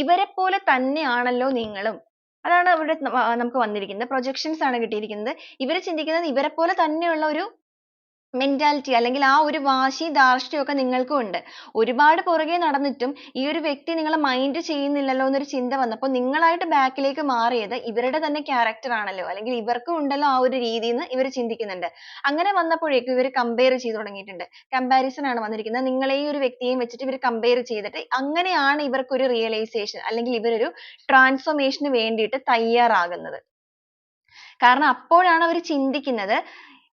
ഇവരെ പോലെ തന്നെയാണല്ലോ നിങ്ങളും. അതാണ് അവിടെ നമുക്ക് വന്നിരിക്കുന്നത് projections ആണ് കിട്ടിയിരിക്കുന്നത്. ഇവർ ചിന്തിക്കുന്നത് ഇവരെ പോലെ തന്നെയുള്ള ഒരു mentality അല്ലെങ്കിൽ ആ ഒരു വാശി ധാർഷ്ട്യം ഒക്കെ നിങ്ങൾക്കും ഉണ്ട്. ഒരുപാട് പുറകെ നടന്നിട്ടും ഈ ഒരു വ്യക്തി നിങ്ങളെ മൈൻഡ് ചെയ്യുന്നില്ലല്ലോ എന്നൊരു ചിന്ത വന്നപ്പോൾ നിങ്ങളായിട്ട് ബാക്കിലേക്ക് ലേക്ക് മാറിയത് ഇവരുടെ തന്നെ ക്യാരക്ടർ ആണല്ലോ അല്ലെങ്കിൽ ഇവർക്കും ഉണ്ടല്ലോ ആ ഒരു രീതി എന്ന് ഇവർ ചിന്തിക്കുന്നുണ്ട്. അങ്ങനെ വന്നപ്പോഴേക്കും ഇവർ കമ്പയർ ചെയ്തു തുടങ്ങിയിട്ടുണ്ട്. കമ്പാരിസൺ ആണ് വന്നിരിക്കുന്നത്. നിങ്ങളെയും ഒരു വ്യക്തിയെയും വെച്ചിട്ട് ഇവർ കമ്പയർ ചെയ്തിട്ട് അങ്ങനെയാണ് ഇവർക്കൊരു റിയലൈസേഷൻ അല്ലെങ്കിൽ ഇവരൊരു ട്രാൻസ്ഫോർമേഷന് വേണ്ടിയിട്ട് തയ്യാറാകുന്നത്. കാരണം അപ്പോഴാണ് അവർ ചിന്തിക്കുന്നത്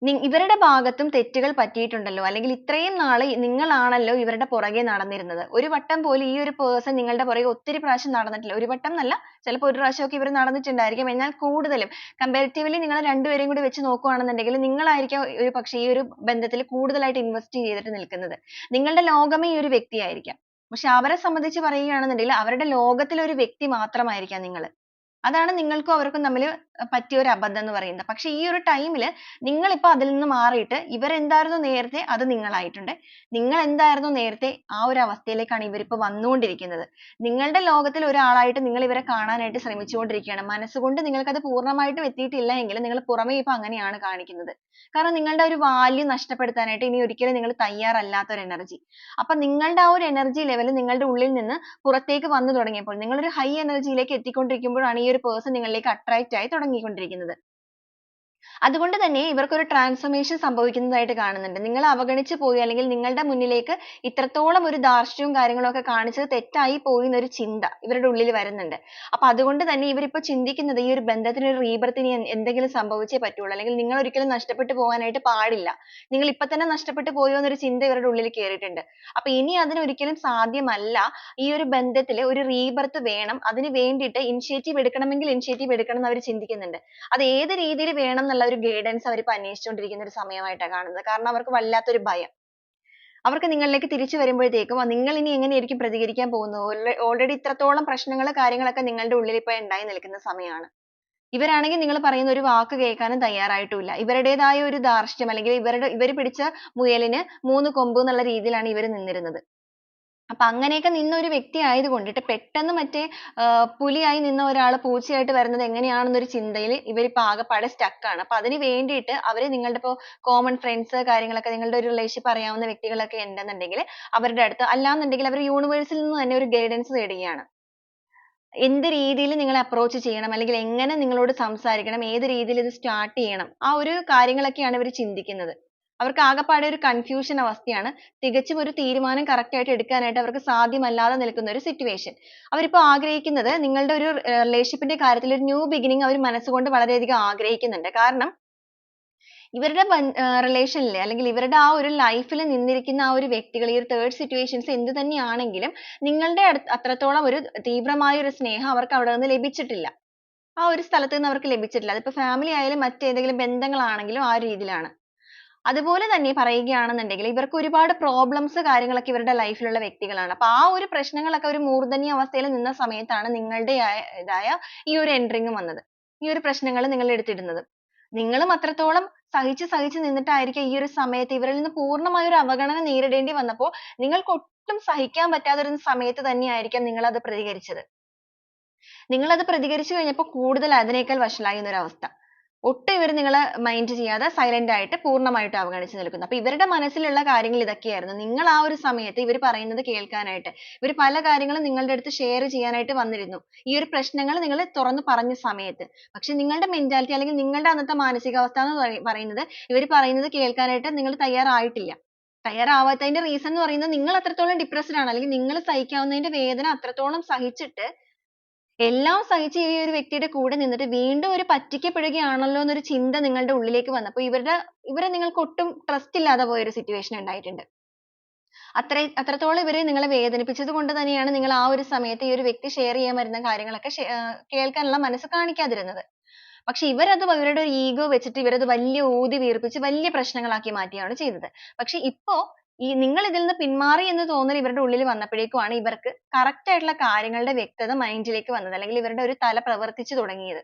ഇവരുടെ ഭാഗത്തും തെറ്റുകൾ പറ്റിയിട്ടുണ്ടല്ലോ അല്ലെങ്കിൽ ഇത്രയും നാൾ നിങ്ങളാണല്ലോ ഇവരുടെ പുറകെ നടന്നിരുന്നത്. ഒരു വട്ടം പോലും ഈ ഒരു person നിങ്ങളുടെ പുറകെ ഒത്തിരി പ്രാവശ്യം നടന്നിട്ടില്ല. ഒരു വട്ടം എന്നല്ല ചിലപ്പോൾ ഒരു പ്രാവശ്യം ഒക്കെ ഇവർ നടന്നിട്ടുണ്ടായിരിക്കും എന്നാൽ കൂടുതലും comparatively നിങ്ങൾ രണ്ടുപേരെയും കൂടി വെച്ച് നോക്കുകയാണെന്നുണ്ടെങ്കിൽ ഒരു പക്ഷേ ഈ ഒരു ബന്ധത്തിൽ കൂടുതലായിട്ട് ഇൻവെസ്റ്റ് ചെയ്തിട്ട് നിൽക്കുന്നത്. നിങ്ങളുടെ ലോകമേ ഈ ഒരു വ്യക്തിയായിരിക്കാം. പക്ഷെ അവരെ സംബന്ധിച്ച് പറയുകയാണെന്നുണ്ടെങ്കിൽ അവരുടെ ലോകത്തിലെ ഒരു വ്യക്തി മാത്രമായിരിക്കാം നിങ്ങൾ. അതാണ് നിങ്ങൾക്കും അവർക്കും തമ്മിൽ പറ്റിയ ഒരു അബദ്ധം എന്ന് പറയുന്നത്. പക്ഷേ ഈ ഒരു time ൽ നിങ്ങൾ ഇപ്പോൾ അതിൽ നിന്ന് മാറിയിട്ട് ഇവർ ഇവരെന്തായിരുന്നു നേരത്തെ അത് നിങ്ങൾ ആയിട്ടുണ്ട്. നിങ്ങൾ എന്തായിരുന്നു നേരത്തെ ആ ഒരു അവസ്ഥയിലേക്കാണ് ഇവർ ഇപ്പോൾ വന്നുകൊണ്ടിരിക്കുന്നത്. നിങ്ങളുടെ ലോകത്തിൽ ഒരാളായിട്ട് നിങ്ങൾ ഇവരെ കാണാനായിട്ട് ശ്രമിച്ചുകൊണ്ടിരിക്കുകയാണ്. മനസ്സുകൊണ്ട് നിങ്ങൾക്ക് അത് പൂർണമായിട്ടും എത്തിയിട്ടില്ല എങ്കിൽ നിങ്ങൾ പുറമേ ഇപ്പോൾ അങ്ങനെയാണ് കാണിക്കുന്നത്. കാരണം നിങ്ങളുടെ ഒരു value നഷ്ടപ്പെടുത്താനായിട്ട് ഇനി ഒരിക്കലും നിങ്ങൾ തയ്യാറല്ലാത്ത ഒരു energy. അപ്പോൾ നിങ്ങളുടെ ആ ഒരു energy level നിങ്ങളുടെ ഉള്ളിൽ നിന്ന് പുറത്തേക്ക് വന്നു തുടങ്ങിയപ്പോൾ നിങ്ങൾ ഒരു high energy യിലേക്ക് എത്തിക്കൊണ്ടിരിക്കുമ്പോഴാണ് ഒരു person നിങ്ങളിലേക്ക് attract ആയി തുടങ്ങിക്കൊണ്ടിരിക്കുന്നത്. അതുകൊണ്ട് തന്നെ ഇവർക്ക് ഒരു സംഭവിക്കുന്നതായിട്ട് കാണുന്നുണ്ട്. നിങ്ങളെ അവഗണിച്ചു പോയി അല്ലെങ്കിൽ നിങ്ങളുടെ മുന്നിലേക്ക് ഇത്രത്തോളം ഒരു ധാർഷ്ട്യവും കാര്യങ്ങളും ഒക്കെ കാണിച്ചത് തെറ്റായി പോയി എന്നൊരു ചിന്ത ഇവരുടെ ഉള്ളിൽ വരുന്നുണ്ട്. അപ്പോൾ അതുകൊണ്ട് തന്നെ ഇവർ ഇപ്പോൾ ചിന്തിക്കുന്നത് ഈ ഒരു ബന്ധത്തിന് ഒരു ഇനി എന്തെങ്കിലും സംഭവിച്ചേ പറ്റുള്ളൂ അല്ലെങ്കിൽ നിങ്ങൾ ഒരിക്കലും നഷ്ടപ്പെട്ടു പോകാനായിട്ട് പാടില്ല. നിങ്ങൾ ഇപ്പോ തന്നെ നഷ്ടപ്പെട്ടു പോയോ എന്നൊരു ചിന്ത ഇവരുടെ ഉള്ളിൽ കേറിയിട്ടുണ്ട്. അപ്പോൾ ഇനി അതിന് ഒരിക്കലും സാധ്യമല്ല ഈ ഒരു ബന്ധത്തിൽ ഒരു rebirth വേണം. അതിന് വേണ്ടിയിട്ട് ഇനിഷ്യേറ്റീവ് എടുക്കണമെങ്കിൽ ഇനിഷ്യേറ്റീവ് എടുക്കണം എന്ന് അവർ ചിന്തിക്കുന്നുണ്ട്. അത് ഏത് രീതിയിൽ വേണം എന്നുള്ള ഒരു guidance അവർ ഇപ്പോൾ അന്വേഷിച്ചുകൊണ്ടിരിക്കുന്ന ഒരു സമയമായിട്ടാണ് കാണുന്നത്. കാരണം അവർക്ക് വല്ലാത്തൊരു ഭയം. അവർക്ക് നിങ്ങളിലേക്ക് തിരിച്ചു വരുമ്പോഴത്തേക്കും നിങ്ങൾ ഇനി എങ്ങനെയായിരിക്കും പ്രതികരിക്കാൻ പോകുന്നത്? already ഇത്രത്തോളം പ്രശ്നങ്ങൾ കാര്യങ്ങളൊക്കെ നിങ്ങളുടെ ഉള്ളിൽ ഇപ്പോ ഉണ്ടായി നിൽക്കുന്ന സമയമാണ്. ഇവരാണെങ്കിൽ നിങ്ങൾ പറയുന്ന ഒരു വാക്ക് കേൾക്കാനും തയ്യാറായിട്ടുമില്ല. ഇവരുടേതായ ഒരു ധാർഷ്ട്യം അല്ലെങ്കിൽ ഇവരുടെ ഇവർ പിടിച്ച മുയലിന് മൂന്ന് കൊമ്പ് എന്നുള്ള രീതിയിലാണ് ഇവർ നിന്നിരുന്നത്. അപ്പോൾ അങ്ങനെയൊക്കെ നിന്ന ഒരു വ്യക്തി ആയതുകൊണ്ടിട്ട് പെട്ടെന്ന് മറ്റേ പുലിയായി നിന്ന ഒരാൾ പൂച്ചയായിട്ട് വരുന്നത് എങ്ങനെയാണെന്നൊരു ചിന്തയിൽ ഇവർ ഇപ്പോൾ ആകെപ്പാടെ stuck ആണ്. അപ്പോൾ അതിന് വേണ്ടിയിട്ട് അവർ നിങ്ങളുടെ ഇപ്പോ common friends കാര്യങ്ങളൊക്കെ നിങ്ങളുടെ ഒരു relationship അറിയാവുന്ന വ്യക്തികളൊക്കെ ഉണ്ടെന്നുണ്ടെങ്കിൽ അവരുടെ അടുത്ത് അല്ലാന്നുണ്ടെങ്കിൽ അവർ യൂണിവേഴ്സിൽ നിന്ന് തന്നെ ഒരു ഗൈഡൻസ് തേടുകയാണ്. എന്ത് രീതിയിൽ നിങ്ങൾ അപ്രോച്ച് ചെയ്യണം അല്ലെങ്കിൽ എങ്ങനെ നിങ്ങളോട് സംസാരിക്കണം ഏത് രീതിയിൽ ഇത് start ചെയ്യണം ആ ഒരു കാര്യങ്ങളൊക്കെയാണ് ഇവർ ചിന്തിക്കുന്നത്. അവർക്ക് ആകപ്പാടെ ഒരു confusion അവസ്ഥയാണ്. തികച്ചും ഒരു തീരുമാനം correct ആയിട്ട് എടുക്കാനായിട്ട് അവർക്ക് സാധ്യമല്ലാതെ നിൽക്കുന്ന ഒരു situation. അവരിപ്പോൾ ആഗ്രഹിക്കുന്നത് നിങ്ങളുടെ ഒരു relationship ന്റെ കാര്യത്തിൽ ഒരു new beginning അവർ മനസ്സുകൊണ്ട് വളരെ അധികം ആഗ്രഹിക്കുന്നുണ്ട്. കാരണം ഇവരുടെ relation ൽ അല്ലെങ്കിൽ ഇവരുടെ ആ ഒരു life ൽ നിന്നിരിക്കുന്ന ആ ഒരു വ്യക്തികൾ ഈ ഒരു third situations എന്ത് തന്നെയാണെങ്കിലും നിങ്ങളുടെ അത്രത്തോളം ഒരു തീവ്രമായ ഒരു സ്നേഹം അവർക്ക് അവിടെ നിന്ന് ലഭിച്ചിട്ടില്ല. ആ ഒരു സ്ഥലത്ത് നിന്ന് അവർക്ക് ലഭിച്ചിട്ടില്ല. അതിപ്പോൾ family ആയാലും മറ്റേതെങ്കിലും ബന്ധങ്ങളാണെങ്കിലും ആ രീതിയിലാണ്. അതുപോലെ തന്നെ പറയുകയാണെന്നുണ്ടെങ്കിൽ ഇവർക്ക് ഒരുപാട് problems കാര്യങ്ങളൊക്കെ ഇവരുടെ life ലുള്ള വ്യക്തികളാണ്. അപ്പോൾ ആ ഒരു പ്രശ്നങ്ങളൊക്കെ ഒരു മൂർദ്ധന്യ അവസ്ഥയിൽ നിന്ന സമയത്താണ് നിങ്ങളുടെ നിങ്ങളുടേതായ ഈ ഒരു entering വന്നത്. ഈ ഒരു പ്രശ്നങ്ങൾ നിങ്ങൾ അടുത്ത് ഇടുന്നത്. നിങ്ങളും അത്രത്തോളം സഹിച്ച് സഹിച്ച് നിന്നിട്ടായിരിക്കും ഈ ഒരു സമയത്ത് ഇവരിൽ നിന്ന് പൂർണമായ ഒരു അവഗണന നേരിടേണ്ടി വന്നപ്പോൾ നിങ്ങൾക്ക് ഒട്ടും സഹിക്കാൻ പറ്റാത്ത ഒരു സമയത്ത് തന്നെയായിരിക്കാം നിങ്ങൾ അത് പ്രതികരിച്ചത്. നിങ്ങൾ അത് പ്രതികരിച്ചു കഴിഞ്ഞപ്പോൾ കൂടുതൽ അതിനേക്കാൾ വഷളായി അവസ്ഥ. ഒട്ടും ഇവർ നിങ്ങളെ മൈൻഡ് ചെയ്യാതെ സൈലന്റ് ആയിട്ട് പൂർണമായിട്ട് അവഗണിച്ച് നിൽക്കുന്നു. അപ്പോൾ ഇവരുടെ മനസ്സിലുള്ള കാര്യങ്ങൾ ഇതൊക്കെയായിരുന്നു. നിങ്ങൾ ആ ഒരു സമയത്ത് ഇവർ പറയുന്നത് കേൾക്കാനായിട്ട് ഇവർ പല കാര്യങ്ങളും നിങ്ങളുടെ അടുത്ത് share ചെയ്യാനായിട്ട് വന്നിരുന്നു. ഈ ഒരു പ്രശ്നങ്ങൾ നിങ്ങൾ തുറന്നു പറഞ്ഞ സമയത്ത്. പക്ഷെ നിങ്ങളുടെ mentality അല്ലെങ്കിൽ നിങ്ങളുടെ അന്നത്തെ മാനസികാവസ്ഥ എന്ന് പറയുന്നത് ഇവർ പറയുന്നത് കേൾക്കാനായിട്ട് നിങ്ങൾ തയ്യാറായിട്ടില്ല. തയ്യാറാവാത്തതിന്റെ reason എന്ന് പറയുന്നത് നിങ്ങൾ അത്രത്തോളം depressed ആണ് അല്ലെങ്കിൽ നിങ്ങൾ സഹിക്കാവുന്നതിന്റെ വേദന അത്രത്തോളം സഹിച്ചിട്ട് എല്ലാം സഹിച്ച് ഈ ഒരു വ്യക്തിയുടെ കൂടെ നിന്നിട്ട് വീണ്ടും ഒരു പറ്റിക്കപ്പെടുകയാണല്ലോ എന്നൊരു ചിന്ത നിങ്ങളുടെ ഉള്ളിലേക്ക് വന്നപ്പോൾ ഇവരുടെ ഇവരെ നിങ്ങൾക്ക് ഒട്ടും trust ഇല്ലാതെ പോയ ഒരു situation ഉണ്ടായിട്ടുണ്ട്. അത്ര അത്രത്തോളം ഇവർ നിങ്ങളെ വേദനിപ്പിച്ചത് കൊണ്ട് തന്നെയാണ് നിങ്ങൾ ആ ഒരു സമയത്ത് ഈ ഒരു വ്യക്തി share ചെയ്യാൻ വരുന്ന കാര്യങ്ങളൊക്കെ കേൾക്കാനുള്ള മനസ്സ് കാണിക്കാതിരുന്നത്. പക്ഷേ ഇവരത് ഇവരുടെ ഒരു ego വെച്ചിട്ട് ഇവരത് വലിയ ഊതി വീർപ്പിച്ച് വലിയ പ്രശ്നങ്ങളാക്കി മാറ്റുകയാണ് ചെയ്തത്. പക്ഷെ ഇപ്പോ ഈ നിങ്ങൾ ഇതിൽ നിന്ന് പിന്മാറി എന്ന് തോന്നൽ ഇവരുടെ ഉള്ളിൽ വന്നപ്പോഴേക്കുമാണ് ഇവർക്ക് correct ആയിട്ടുള്ള കാര്യങ്ങളുടെ വ്യക്തത mind ലേക്ക് വന്നത് അല്ലെങ്കിൽ ഇവരുടെ ഒരു തല പ്രവർത്തിച്ചു തുടങ്ങിയത്.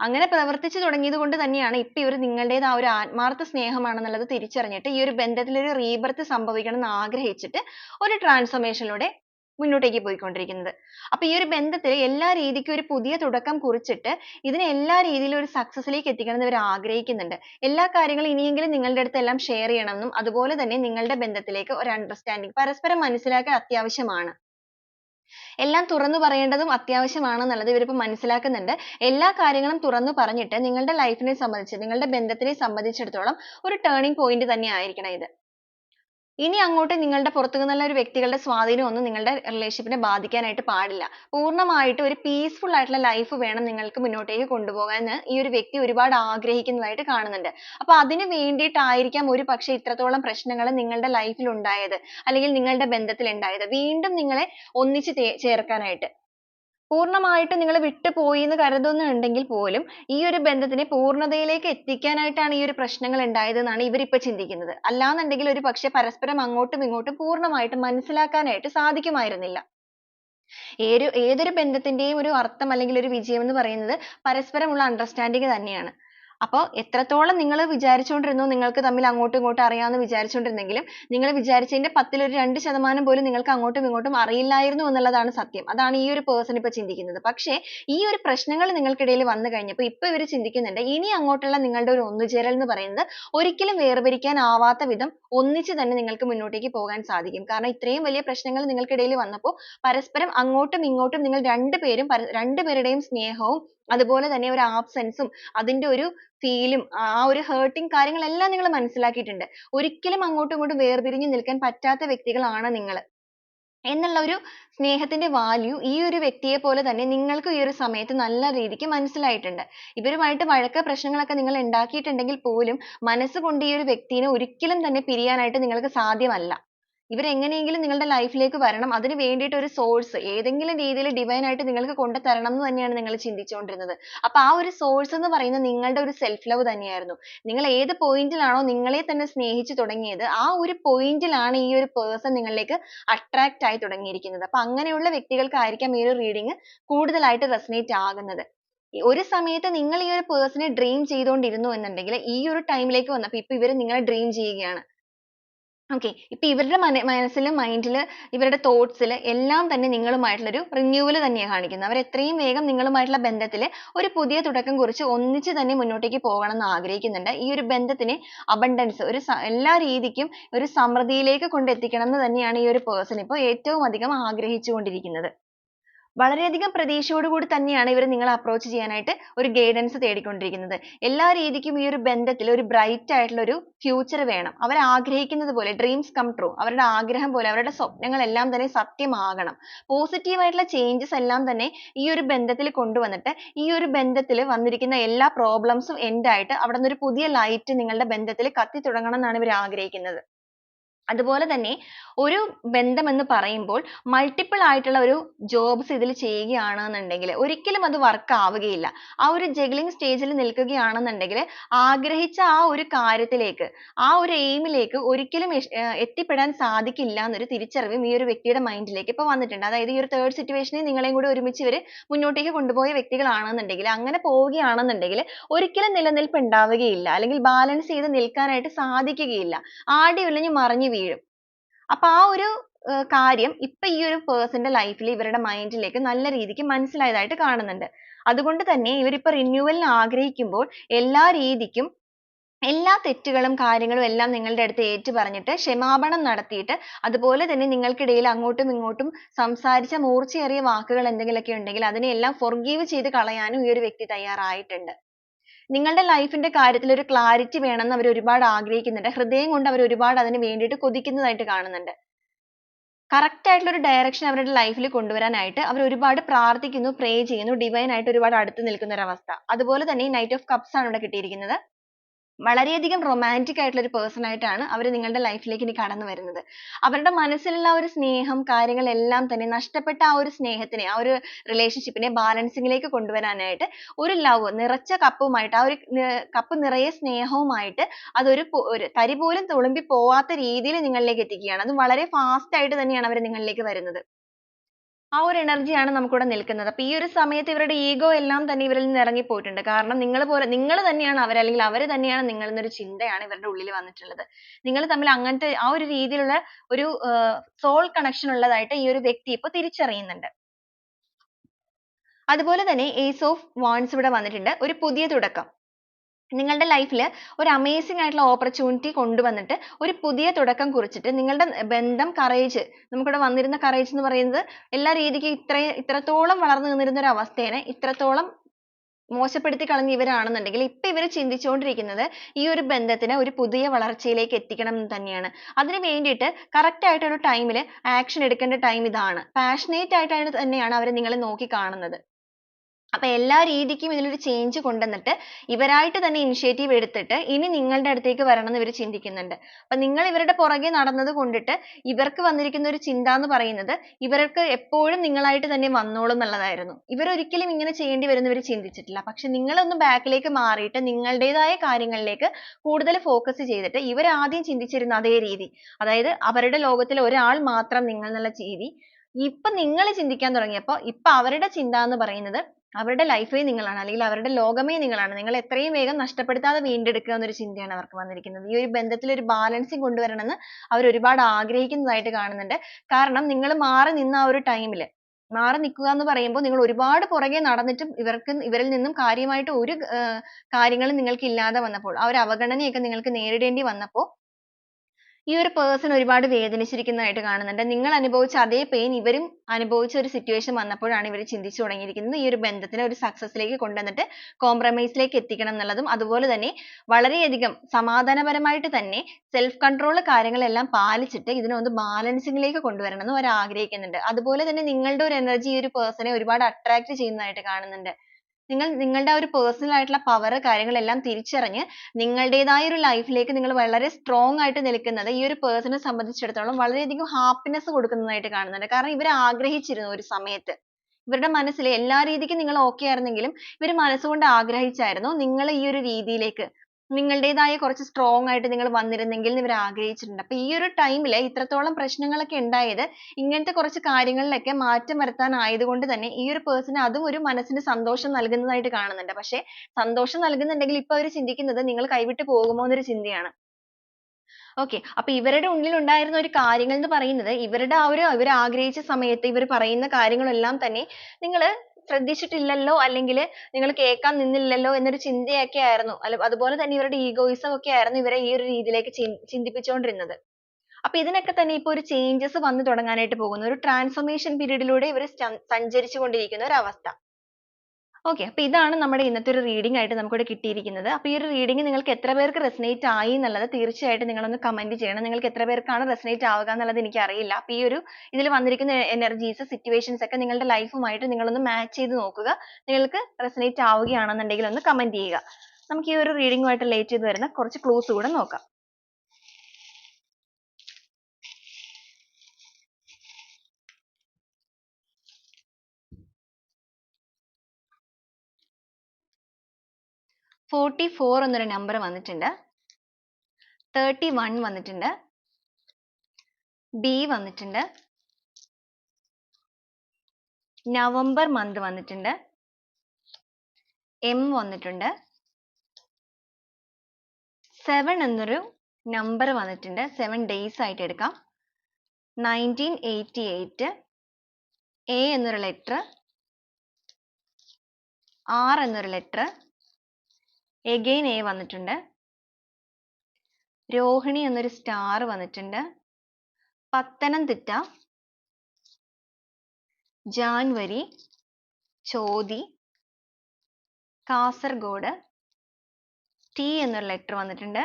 അങ്ങനെ പ്രവർത്തിച്ചു തുടങ്ങിയത് കൊണ്ട് തന്നെയാണ് ഇപ്പോൾ ഇവർ നിങ്ങളുടേത് ആ ഒരു ആത്മാർത്ഥ സ്നേഹമാണെന്നുള്ളത് തിരിച്ചറിഞ്ഞിട്ട് ഈ ഒരു ബന്ധത്തിൽ ഒരു rebirth സംഭവിക്കണം എന്ന് ആഗ്രഹിച്ചിട്ട് ഒരു transformation ലൂടെ മുന്നോട്ടേക്ക് പോയിക്കൊണ്ടിരിക്കുന്നത്. അപ്പോൾ ഈ ഒരു ബന്ധത്തിൽ എല്ലാ രീതിക്കും ഒരു പുതിയ തുടക്കം കുറിച്ചിട്ട് ഇതിനെ എല്ലാ രീതിയിലും ഒരു success ലേക്ക് എത്തിക്കണം എന്ന് ഇവർ ആഗ്രഹിക്കുന്നുണ്ട്. എല്ലാ കാര്യങ്ങളും ഇനിയെങ്കിലും നിങ്ങളുടെ അടുത്ത് എല്ലാം share ചെയ്യണമെന്നും അതുപോലെ തന്നെ നിങ്ങളുടെ ബന്ധത്തിലേക്ക് ഒരു understanding പരസ്പരം മനസ്സിലാക്കൽ അത്യാവശ്യമാണ്. എല്ലാം തുറന്നു പറയേണ്ടതും അത്യാവശ്യമാണെന്നുള്ളത് ഇവർ ഇപ്പോൾ മനസ്സിലാക്കുന്നുണ്ട്. എല്ലാ കാര്യങ്ങളും തുറന്നു പറഞ്ഞിട്ട് നിങ്ങളുടെ life നെ സംബന്ധിച്ച് നിങ്ങളുടെ ബന്ധത്തിനെ സംബന്ധിച്ചിടത്തോളം ഒരു turning point തന്നെ ആയിരിക്കണം ഇത്. ഇനി അങ്ങോട്ട് നിങ്ങളുടെ പുറത്തു നിന്നുള്ള ഒരു വ്യക്തികളുടെ സ്വാധീനം ഒന്നും നിങ്ങളുടെ റിലേഷൻഷിപ്പിനെ ബാധിക്കാനായിട്ട് പാടില്ല. പൂർണമായിട്ട് ഒരു peaceful ആയിട്ടുള്ള life വേണം നിങ്ങൾക്ക് മുന്നോട്ടേക്ക് കൊണ്ടുപോകാൻ ഈ ഒരു വ്യക്തി ഒരുപാട് ആഗ്രഹിക്കുന്നതായിട്ട് കാണുന്നുണ്ട്. അപ്പോൾ അതിനു വേണ്ടിയിട്ടായിരിക്കാം ഒരുപക്ഷേ ഇത്രത്തോളം പ്രശ്നങ്ങൾ നിങ്ങളുടെ life ൽ ഉണ്ടായത് അല്ലെങ്കിൽ നിങ്ങളുടെ ബന്ധത്തിൽ ഉണ്ടായത്. വീണ്ടും നിങ്ങളെ ഒന്നിച്ച് ചേർക്കാനായിട്ട്. പൂർണമായിട്ടും നിങ്ങൾ വിട്ടുപോയി എന്ന് കരുതുന്നുണ്ടെങ്കിൽ പോലും ഈ ഒരു ബന്ധത്തിനെ പൂർണതയിലേക്ക് എത്തിക്കാനായിട്ടാണ് ഈ ഒരു പ്രശ്നങ്ങൾ ഉണ്ടായത് എന്നാണ് ഇപ്പോൾ ചിന്തിക്കുന്നത്. അല്ലാന്നുണ്ടെങ്കിൽ ഒരുപക്ഷേ പരസ്പരം അങ്ങോട്ടും ഇങ്ങോട്ടും പൂർണമായിട്ട് മനസ്സിലാക്കാനായിട്ട് സാധിക്കുമായിരുന്നില്ല. ഏതൊരു ബന്ധത്തിന്റെയും ഒരു അർത്ഥം അല്ലെങ്കിൽ ഒരു വിജയം എന്ന് പറയുന്നത് പരസ്പരമുള്ള understanding തന്നെയാണ്. അപ്പോൾ എത്രത്തോളം നിങ്ങൾ വിചാരിച്ചുകൊണ്ടിരുന്നു നിങ്ങൾക്ക് തമ്മിൽ അങ്ങോട്ടും ഇങ്ങോട്ടും അറിയാമെന്ന് വിചാരിച്ചുകൊണ്ടിരുന്നെങ്കിലും നിങ്ങൾ വിചാരിച്ചതിന്റെ പത്തിൽ ഒരു രണ്ട് ശതമാനം പോലും നിങ്ങൾക്ക് അങ്ങോട്ടും ഇങ്ങോട്ടും അറിയില്ലായിരുന്നു എന്നുള്ളതാണ് സത്യം. അതാണ് ഈ ഒരു person ഇപ്പോൾ ചിന്തിക്കുന്നത്. പക്ഷേ ഈ ഒരു പ്രശ്നങ്ങൾ നിങ്ങൾക്കിടയിൽ വന്നു കഴിഞ്ഞപ്പോൾ ഇപ്പോൾ ഇവർ ചിന്തിക്കുന്നുണ്ട് ഇനി അങ്ങോട്ടുള്ള നിങ്ങളുടെ ഒരു ഒന്നുചേരൽ എന്ന് പറയുന്നത് ഒരിക്കലും വേർപിരിക്കാൻ ആവാത്ത വിധം ഒന്നിച്ച് തന്നെ നിങ്ങൾക്ക് മുന്നോട്ടേക്ക് പോകാൻ സാധിക്കും. കാരണം ഇത്രയും വലിയ പ്രശ്നങ്ങൾ നിങ്ങൾക്കിടയിൽ വന്നപ്പോൾ പരസ്പരം അങ്ങോട്ടും ഇങ്ങോട്ടും നിങ്ങൾ രണ്ടുപേരും രണ്ടുപേരുടെയും സ്നേഹവും അതുപോലെ തന്നെ ഒരു absence ഉം അതിന്റെ ഒരു feel ഉം ആ ഒരു hurting കാര്യങ്ങളെല്ലാം നിങ്ങൾ മനസ്സിലാക്കിയിട്ടുണ്ട്. ഒരിക്കലും അങ്ങോട്ടും ഇങ്ങോട്ടും വേർതിരിഞ്ഞു നിൽക്കാൻ പറ്റാത്ത വ്യക്തികളാണ് നിങ്ങൾ. എന്നുള്ള ഒരു സ്നേഹത്തിന്റെ value ഈ ഒരു വ്യക്തിയെ പോലെ തന്നെ നിങ്ങൾക്കും ഈ ഒരു സമയത്ത് നല്ല രീതിക്ക് മനസ്സിലായിട്ടുണ്ട്. ഇവരുമായിട്ട് വഴക്ക് പ്രശ്നങ്ങളൊക്കെ നിങ്ങൾ ഉണ്ടാക്കിയിട്ടുണ്ടെങ്കിൽ പോലും മനസ്സുകൊണ്ട് ഈ ഒരു വ്യക്തിനെ ഒരിക്കലും തന്നെ പിരിയാനായിട്ട് നിങ്ങൾക്ക് സാധ്യമല്ല. ഇവർ എങ്ങനെയെങ്കിലും നിങ്ങളുടെ ലൈഫിലേക്ക് ലേക്ക് വരണം. അതിനു വേണ്ടിയിട്ട് ഒരു സോഴ്സ് ഏതെങ്കിലും രീതിയിൽ divine ആയിട്ട് നിങ്ങൾക്ക് കൊണ്ടുതരണം എന്ന് തന്നെയാണ് നിങ്ങൾ ചിന്തിച്ചുകൊണ്ടിരുന്നത്. അപ്പോൾ ആ ഒരു സോഴ്സ് എന്ന് പറയുന്നത് നിങ്ങളുടെ ഒരു സെൽഫ് ലവ് തന്നെയായിരുന്നു. നിങ്ങൾ ഏത് പോയിന്റിലാണോ ലാണോ നിങ്ങളെ തന്നെ സ്നേഹിച്ചു തുടങ്ങിയത് ആ ഒരു പോയിന്റിലാണ് ലാണ് ഈ ഒരു പേഴ്സൺ നിങ്ങളിലേക്ക് attract ആയി തുടങ്ങിയിരിക്കുന്നത്. അപ്പോൾ അങ്ങനെയുള്ള വ്യക്തികൾക്കായിരിക്കാം ഈ ഒരു reading കൂടുതലായിട്ട് resonate ആകുന്നത്. ഒരു സമയത്ത് നിങ്ങൾ ഈ ഒരു നെ dream ചെയ്തുകൊണ്ടിരുന്നു എന്നുണ്ടെങ്കിൽ ഈ ഒരു ടൈമിലേക്ക് ലേക്ക് വന്നപ്പോൾ ഇപ്പോൾ ഇവർ നിങ്ങളെ dream ചെയ്യുകയാണ്. Okay ഇപ്പൊ ഇവരുടെ മനസ്സിലും mind ഇവരുടെ thoughts ൽ എല്ലാം തന്നെ നിങ്ങളുമായിട്ടുള്ള ഒരു renewal തന്നെയാണ് കാണിക്കുന്നത്. അവർ എത്രയും വേഗം നിങ്ങളുമായിട്ടുള്ള ബന്ധത്തിൽ ഒരു പുതിയ തുടക്കം കുറിച്ച് ഒന്നിച്ച് തന്നെ മുന്നോട്ടേക്ക് പോകണം എന്ന് ആഗ്രഹിക്കുന്നുണ്ട്. ഈ ഒരു ബന്ധത്തിനെ അബണ്ടൻസ് ഒരു എല്ലാ രീതിക്കും ഒരു സമൃദ്ധിയിലേക്ക് കൊണ്ടെത്തിക്കണം എന്ന് തന്നെയാണ് ഈ ഒരു പേഴ്സൺ ഇപ്പൊ ഏറ്റവും അധികം ആഗ്രഹിച്ചുകൊണ്ടിരിക്കുന്നത്. വളരെയധികം പ്രതീക്ഷയോടുകൂടി തന്നെയാണ് ഇവർ നിങ്ങളെ അപ്രോച്ച് ചെയ്യാനായിട്ട് ഒരു ഗൈഡൻസ് തേടിക്കൊണ്ടിരിക്കുന്നത്. എല്ലാ രീതിക്കും ഈ ഒരു ബന്ധത്തിൽ ഒരു ബ്രൈറ്റ് ആയിട്ടുള്ള ഒരു ഫ്യൂച്ചർ വേണം. അവർ ആഗ്രഹിക്കുന്നത് പോലെ ഡ്രീംസ് കം ട്രൂ അവരുടെ ആഗ്രഹം പോലെ അവരുടെ സ്വപ്നങ്ങളെല്ലാം തന്നെ സത്യമാകണം. പോസിറ്റീവ് ആയിട്ടുള്ള ചേഞ്ചസ് എല്ലാം തന്നെ ഈ ഒരു ബന്ധത്തിൽ കൊണ്ടുവന്നിട്ട് ഈ ഒരു ബന്ധത്തിൽ വന്നിരിക്കുന്ന എല്ലാ പ്രോബ്ലംസും എൻഡ് ആയിട്ട് അവിടെ നിന്ന് ഒരു പുതിയ ലൈറ്റ് നിങ്ങളുടെ ബന്ധത്തിൽ കത്തി തുടങ്ങണം എന്നാണ് ഇവർ ആഗ്രഹിക്കുന്നത്. അതുപോലെ തന്നെ ഒരു ബന്ധം എന്ന് പറയുമ്പോൾ മൾട്ടിപ്പിൾ ആയിട്ടുള്ള ഒരു jobs ഇതിൽ ചെയ്യുകയാണെന്നുണ്ടെങ്കിൽ ഒരിക്കലും അത് വർക്ക് ആവുകയില്ല. ആ ഒരു juggling സ്റ്റേജിൽ നിൽക്കുകയാണെന്നുണ്ടെങ്കിൽ ആഗ്രഹിച്ച ആ ഒരു കാര്യത്തിലേക്ക് ആ ഒരു എയിമിലേക്ക് ലേക്ക് ഒരിക്കലും എത്തിപ്പെടാൻ സാധിക്കില്ല എന്നൊരു തിരിച്ചറിവും ഈ ഒരു വ്യക്തിയുടെ മൈൻഡിലേക്ക് ലേക്ക് ഇപ്പോൾ വന്നിട്ടുണ്ട്. അതായത് ഈ ഒരു തേർഡ് സിറ്റുവേഷനെ നിങ്ങളെയും കൂടി ഒരുമിച്ച് ഇവർ മുന്നോട്ടേക്ക് കൊണ്ടുപോയ വ്യക്തികളാണെന്നുണ്ടെങ്കിൽ അങ്ങനെ പോവുകയാണെന്നുണ്ടെങ്കിൽ ഒരിക്കലും നിലനിൽപ്പ് ഉണ്ടാവുകയില്ല. അല്ലെങ്കിൽ ബാലൻസ് ചെയ്ത് നിൽക്കാനായിട്ട് സാധിക്കുകയില്ല. ആടി ഉലഞ്ഞു മറിഞ്ഞു വീഴും. അപ്പൊ ആ ഒരു കാര്യം ഇപ്പൊ ഈ ഒരു പേഴ്സന്റെ ലൈഫിൽ ഇവരുടെ മൈൻഡിലേക്ക് നല്ല രീതിക്ക് മനസ്സിലായതായിട്ട് കാണുന്നുണ്ട്. അതുകൊണ്ട് തന്നെ ഇവരിപ്പോ റിന്യൂവലിന് ആഗ്രഹിക്കുമ്പോൾ എല്ലാ രീതിക്കും എല്ലാ തെറ്റുകളും കാര്യങ്ങളും എല്ലാം നിങ്ങളുടെ അടുത്ത് ഏറ്റു പറഞ്ഞിട്ട് ക്ഷമാപണം നടത്തിയിട്ട് അതുപോലെ തന്നെ നിങ്ങൾക്കിടയിൽ അങ്ങോട്ടും ഇങ്ങോട്ടും സംസാരിച്ച മൂർച്ചയേറിയ വാക്കുകൾ എന്തെങ്കിലുമൊക്കെ ഉണ്ടെങ്കിൽ അതിനെയെല്ലാം forgive ചെയ്ത് കളയാനും ഈ ഒരു വ്യക്തി തയ്യാറായിട്ടുണ്ട്. നിങ്ങളുടെ ലൈഫിന്റെ ന്റെ കാര്യത്തിൽ ഒരു ക്ലാരിറ്റി വേണമെന്ന് അവർ ഒരുപാട് ആഗ്രഹിക്കുന്നുണ്ട്. ഹൃദയം കൊണ്ട് അവർ ഒരുപാട് അതിന് വേണ്ടിയിട്ട് കൊതിക്കുന്നതായിട്ട് കാണുന്നുണ്ട്. correct ആയിട്ടുള്ള ഒരു ഡയറക്ഷൻ അവരുടെ ലൈഫിൽ കൊണ്ടുവരാനായിട്ട് അവർ ഒരുപാട് പ്രാർത്ഥിക്കുന്നു, പ്രേ ചെയ്യുന്നു, ഡിവൈൻ ആയിട്ട് ഒരുപാട് അടുത്ത് നിൽക്കുന്ന ഒരു അവസ്ഥ. അതുപോലെ തന്നെ ഈ നൈറ്റ് ഓഫ് കപ്സ് ആണ് ഇവിടെ കിട്ടിയിരിക്കുന്നത്. വളരെയധികം romantic ആയിട്ടുള്ള ഒരു പേഴ്സൺ ആയിട്ടാണ് അവർ നിങ്ങളുടെ ലൈഫിലേക്ക് ലേക്ക് ഇനി കടന്നു വരുന്നത്. അവരുടെ മനസ്സിലുള്ള ആ ഒരു സ്നേഹം കാര്യങ്ങൾ എല്ലാം തന്നെ നഷ്ടപ്പെട്ട ആ ഒരു സ്നേഹത്തിനെ ആ ഒരു റിലേഷൻഷിപ്പിനെ നെ balancing ലേക്ക് കൊണ്ടുവരാനായിട്ട് ഒരു ലവ് നിറച്ച കപ്പുമായിട്ട് ആ ഒരു കപ്പ് നിറയെ സ്നേഹവുമായിട്ട് അതൊരു ഒരു തരി പോലും തുളുമ്പി പോവാത്ത രീതിയിൽ നിങ്ങളിലേക്ക് എത്തിക്കുകയാണ്. അതും വളരെ ഫാസ്റ്റ് ആയിട്ട് തന്നെയാണ് അവർ നിങ്ങളിലേക്ക് വരുന്നത്. ആ ഒരു എനർജിയാണ് നമുക്കിവിടെ നിൽക്കുന്നത്. അപ്പൊ ഈ ഒരു സമയത്ത് ഇവരുടെ ഈഗോ എല്ലാം തന്നെ ഇവരിൽ നിന്ന് ഇറങ്ങി പോയിട്ടുണ്ട് കാരണം നിങ്ങൾ പോലെ നിങ്ങൾ തന്നെയാണ് അവർ അല്ലെങ്കിൽ അവർ തന്നെയാണ് നിങ്ങൾ എന്നൊരു ചിന്തയാണ് ഇവരുടെ ഉള്ളിൽ വന്നിട്ടുള്ളത്. നിങ്ങൾ തമ്മിൽ അങ്ങനത്തെ ആ ഒരു രീതിയിലുള്ള ഒരു സോൾ കണക്ഷൻ ഉള്ളതായിട്ട് ഈ ഒരു വ്യക്തി ഇപ്പൊ തിരിച്ചറിയുന്നുണ്ട്. അതുപോലെ തന്നെ ace of wands ഇവിടെ വന്നിട്ടുണ്ട്. ഒരു പുതിയ തുടക്കം. നിങ്ങളുടെ ലൈഫിൽ ഒരു അമേസിംഗ് ആയിട്ടുള്ള opportunity കൊണ്ടുവന്നിട്ട് ഒരു പുതിയ തുടക്കം കുറിച്ചിട്ട് നിങ്ങളുടെ ബന്ധം കറേജ് നമുക്കിവിടെ വന്നിരുന്ന കറേജ് എന്ന് പറയുന്നത് എല്ലാ രീതിക്കും ഇത്രയും ഇത്രത്തോളം വളർന്നു നിന്നിരുന്ന ഒരു അവസ്ഥേനെ ഇത്രത്തോളം മോശപ്പെടുത്തി കളഞ്ഞ ഇവരാണെന്നുണ്ടെങ്കിൽ ഇപ്പൊ ഇവർ ചിന്തിച്ചുകൊണ്ടിരിക്കുന്നത് ഈ ഒരു ബന്ധത്തിനെ ഒരു പുതിയ വളർച്ചയിലേക്ക് എത്തിക്കണം എന്ന് തന്നെയാണ്. അതിന് വേണ്ടിയിട്ട് correct ആയിട്ടുള്ള time action എടുക്കേണ്ട ടൈം ഇതാണ്. പാഷനേറ്റ് ആയിട്ടാണ് തന്നെയാണ് അവർ നിങ്ങളെ നോക്കി കാണുന്നത്. അപ്പോൾ എല്ലാ രീതിക്കും ഇതിലൊരു ചേഞ്ച് കൊണ്ടുവന്നിട്ട് ഇവരായിട്ട് തന്നെ ഇനിഷ്യേറ്റീവ് എടുത്തിട്ട് ഇനി നിങ്ങളുടെ അടുത്തേക്ക് വരണം എന്ന് ഇവർ ചിന്തിക്കുന്നുണ്ട്. അപ്പൊ നിങ്ങൾ ഇവരുടെ പുറകെ നടന്നത് കൊണ്ടിട്ട് ഇവർക്ക് വന്നിരിക്കുന്ന ഒരു ചിന്ത എന്ന് പറയുന്നത് ഇവർക്ക് എപ്പോഴും നിങ്ങളായിട്ട് തന്നെ വന്നോളും എന്നുള്ളതായിരുന്നു. ഇവർ ഒരിക്കലും ഇങ്ങനെ ചെയ്യേണ്ടി വരും എന്ന് ഇവർ ചിന്തിച്ചിട്ടില്ല. പക്ഷെ നിങ്ങൾ ബാക്കിലേക്ക് മാറിയിട്ട് നിങ്ങളുടേതായ കാര്യങ്ങളിലേക്ക് കൂടുതൽ ഫോക്കസ് ചെയ്തിട്ട് ഇവർ ആദ്യം ചിന്തിച്ചിരുന്ന അതേ രീതി അതായത് അവരുടെ ലോകത്തിൽ ഒരാൾ മാത്രം നിങ്ങൾ എന്നുള്ള രീതി ഇപ്പൊ നിങ്ങൾ ചിന്തിക്കാൻ തുടങ്ങിയപ്പോൾ ഇപ്പൊ അവരുടെ ചിന്ത എന്ന് പറയുന്നത് അവരുടെ ലൈഫേ നിങ്ങളാണ് അല്ലെങ്കിൽ അവരുടെ ലോകമേ നിങ്ങളാണ്. നിങ്ങൾ എത്രയും വേഗം നഷ്ടപ്പെടുത്താതെ വീണ്ടെടുക്കുക എന്നൊരു ചിന്തയാണ് അവർക്ക് വന്നിരിക്കുന്നത്. ഈ ഒരു ബന്ധത്തിൽ ഒരു ബാലൻസിങ് കൊണ്ടുവരണം എന്ന് അവർ ഒരുപാട് ആഗ്രഹിക്കുന്നതായിട്ട് കാണുന്നുണ്ട്. കാരണം നിങ്ങൾ മാറി നിന്ന ആ ഒരു ൽ മാറി നിൽക്കുക എന്ന് പറയുമ്പോൾ നിങ്ങൾ ഒരുപാട് പുറകെ നടന്നിട്ടും ഇവർക്ക് ഇവരിൽ നിന്നും കാര്യമായിട്ട് ഒരു കാര്യങ്ങളും നിങ്ങൾക്ക് ഇല്ലാതെ വന്നപ്പോൾ ആ ഒരു അവഗണനയൊക്കെ നിങ്ങൾക്ക് നേരിടേണ്ടി വന്നപ്പോൾ ഈ ഒരു പേഴ്സൺ ഒരുപാട് വേദനിച്ചിരിക്കുന്നതായിട്ട് കാണുന്നുണ്ട്. നിങ്ങൾ അനുഭവിച്ച അതേ പെയിൻ ഇവരും അനുഭവിച്ച ഒരു സിറ്റുവേഷൻ വന്നപ്പോഴാണ് ഇവർ ചിന്തിച്ചു തുടങ്ങിയിരിക്കുന്നത്. ഈ ഒരു ബന്ധത്തിനെ ഒരു സക്സസ്സിലേക്ക് കൊണ്ടുവന്നിട്ട് കോംപ്രമൈസിലേക്ക് എത്തിക്കണം എന്നുള്ളതും അതുപോലെ തന്നെ വളരെയധികം സമാധാനപരമായിട്ട് തന്നെ സെൽഫ് കൺട്രോൾ കാര്യങ്ങളെല്ലാം പാലിച്ചിട്ട് ഇതിനൊന്ന് ബാലൻസിങ്ങിലേക്ക് കൊണ്ടുവരണം എന്ന് അവർ ആഗ്രഹിക്കുന്നുണ്ട്. അതുപോലെ തന്നെ നിങ്ങളുടെ ഒരു എനർജി ഈ ഒരു പേഴ്സണെ ഒരുപാട് അട്രാക്ട് ചെയ്യുന്നതായിട്ട് കാണുന്നുണ്ട്. നിങ്ങൾ നിങ്ങളുടെ ആ ഒരു personal ആയിട്ടുള്ള power കാര്യങ്ങളെല്ലാം തിരിച്ചറിഞ്ഞ് നിങ്ങളുടേതായ ഒരു life ലേക്ക് നിങ്ങൾ വളരെ strong ആയിട്ട് നിൽക്കുന്നത് ഈ ഒരു person നെ സംബന്ധിച്ചിടത്തോളം വളരെയധികം happiness കൊടുക്കുന്നതായിട്ട് കാണുന്നുണ്ട്. കാരണം ഇവർ ആഗ്രഹിച്ചിരുന്നു ഒരു സമയത്ത്. ഇവരുടെ മനസ്സിൽ എല്ലാ രീതിക്കും നിങ്ങൾ okay ആയിരുന്നെങ്കിലും ഇവർ മനസ്സുകൊണ്ട് ആഗ്രഹിച്ചായിരുന്നു നിങ്ങൾ ഈ ഒരു രീതിയിലേക്ക് നിങ്ങളുടേതായ കുറച്ച് strong ആയിട്ട് നിങ്ങൾ വന്നിരുന്നെങ്കിൽ എന്ന് ഇവർ ആഗ്രഹിച്ചിട്ടുണ്ട്. അപ്പോൾ ഈ ഒരു time ഇത്രത്തോളം പ്രശ്നങ്ങളൊക്കെ ഉണ്ടായത് ഇങ്ങനത്തെ കുറച്ച് കാര്യങ്ങളിലൊക്കെ മാറ്റം വരുത്താൻ ആയതുകൊണ്ട് തന്നെ ഈ ഒരു person അതും ഒരു മനസ്സിന് സന്തോഷം നൽകുന്നതായിട്ട് കാണുന്നുണ്ട്. പക്ഷേ സന്തോഷം നൽകുന്നുണ്ടെങ്കിൽ ഇപ്പോൾ അവർ ചിന്തിക്കുന്നത് നിങ്ങൾ കൈവിട്ട് പോകുമോ എന്നൊരു ചിന്തയാണ്. okay അപ്പോൾ ഇവരുടെ ഉള്ളിൽ ഉണ്ടായിരുന്ന ഒരു കാര്യങ്ങൾ എന്ന് പറയുന്നത് ഇവരുടെ ആ ഒരു ഇവർ ആഗ്രഹിച്ച സമയത്ത് ഇവർ പറയുന്ന കാര്യങ്ങളെല്ലാം തന്നെ നിങ്ങൾ ശ്രദ്ധിച്ചിട്ടില്ലല്ലോ അല്ലെങ്കിൽ നിങ്ങൾ കേൾക്കാൻ നിന്നില്ലല്ലോ എന്നൊരു ചിന്തയൊക്കെ ആയിരുന്നു. അതുപോലെ തന്നെ ഇവരുടെ ഈഗോയിസം ഒക്കെ ആയിരുന്നു ഇവരെ ഈ ഒരു രീതിയിലേക്ക് ചിന്തിപ്പിച്ചുകൊണ്ടിരുന്നത്. അപ്പൊ ഇതിനൊക്കെ തന്നെ ഇപ്പൊ ഒരു changes വന്നു തുടങ്ങാനായിട്ട് പോകുന്നു. ഒരു ട്രാൻസ്ഫോർമേഷൻ period ലൂടെ ഇവർ സഞ്ചരിച്ചു കൊണ്ടിരിക്കുന്ന ഒരു അവസ്ഥ. Okay അപ്പോൾ ഇതാണ് നമ്മുടെ ഇന്നത്തെ ഒരു റീഡിംഗ് ആയിട്ട് നമുക്കിവിടെ കിട്ടിയിരിക്കുന്നത്. അപ്പോൾ ഈ ഒരു റീഡിംഗ് നിങ്ങൾക്ക് എത്ര പേർക്ക് resonate ആയി എന്നുള്ളത് തീർച്ചയായിട്ടും ഒന്ന് comment ചെയ്യണം. നിങ്ങൾക്ക് എത്ര പേർക്കാണ് resonate ആവുക എന്നുള്ളത് എനിക്ക് അറിയില്ല. അപ്പോൾ ഈ ഒരു ഇതിൽ വന്നിരിക്കുന്ന energies, സിറ്റുവേഷൻസ് ഒക്കെ നിങ്ങളുടെ ലൈഫുമായിട്ട് നിങ്ങളൊന്ന് match ചെയ്ത് നോക്കുക. നിങ്ങൾക്ക് resonate ആവുകയാണെന്നുണ്ടെങ്കിൽ ഒന്ന് കമന്റ് ചെയ്യുക. നമുക്ക് ഈ ഒരു റീഡിംഗുമായിട്ട് റിലേറ്റ് ചെയ്ത് വരുന്ന കുറച്ച് ക്ലൂസ് കൂടെ നോക്കാം. ഫോർട്ടി ഫോർ എന്നൊരു നമ്പർ വന്നിട്ടുണ്ട്. തേർട്ടി വൺ വന്നിട്ടുണ്ട്. ബി വന്നിട്ടുണ്ട്. നവംബർ മന്ത് വന്നിട്ടുണ്ട്. എം വന്നിട്ടുണ്ട്. സെവൻ എന്നൊരു നമ്പർ വന്നിട്ടുണ്ട്. സെവൻ ഡേയ്സ് ആയിട്ട് എടുക്കാം. നയന്റീൻ എയ്റ്റി എയ്റ്റ് എ എന്നൊരു ലെറ്റർ ആർ എന്നൊരു ലെറ്റർ എഗെയിൻ എ വന്നിട്ടുണ്ട്. രോഹിണി എന്നൊരു സ്റ്റാർ വന്നിട്ടുണ്ട്. പത്തനംതിട്ട ജാൻവരി ചോതി കാസർഗോഡ് ടി എന്നൊരു ലെറ്റർ വന്നിട്ടുണ്ട്.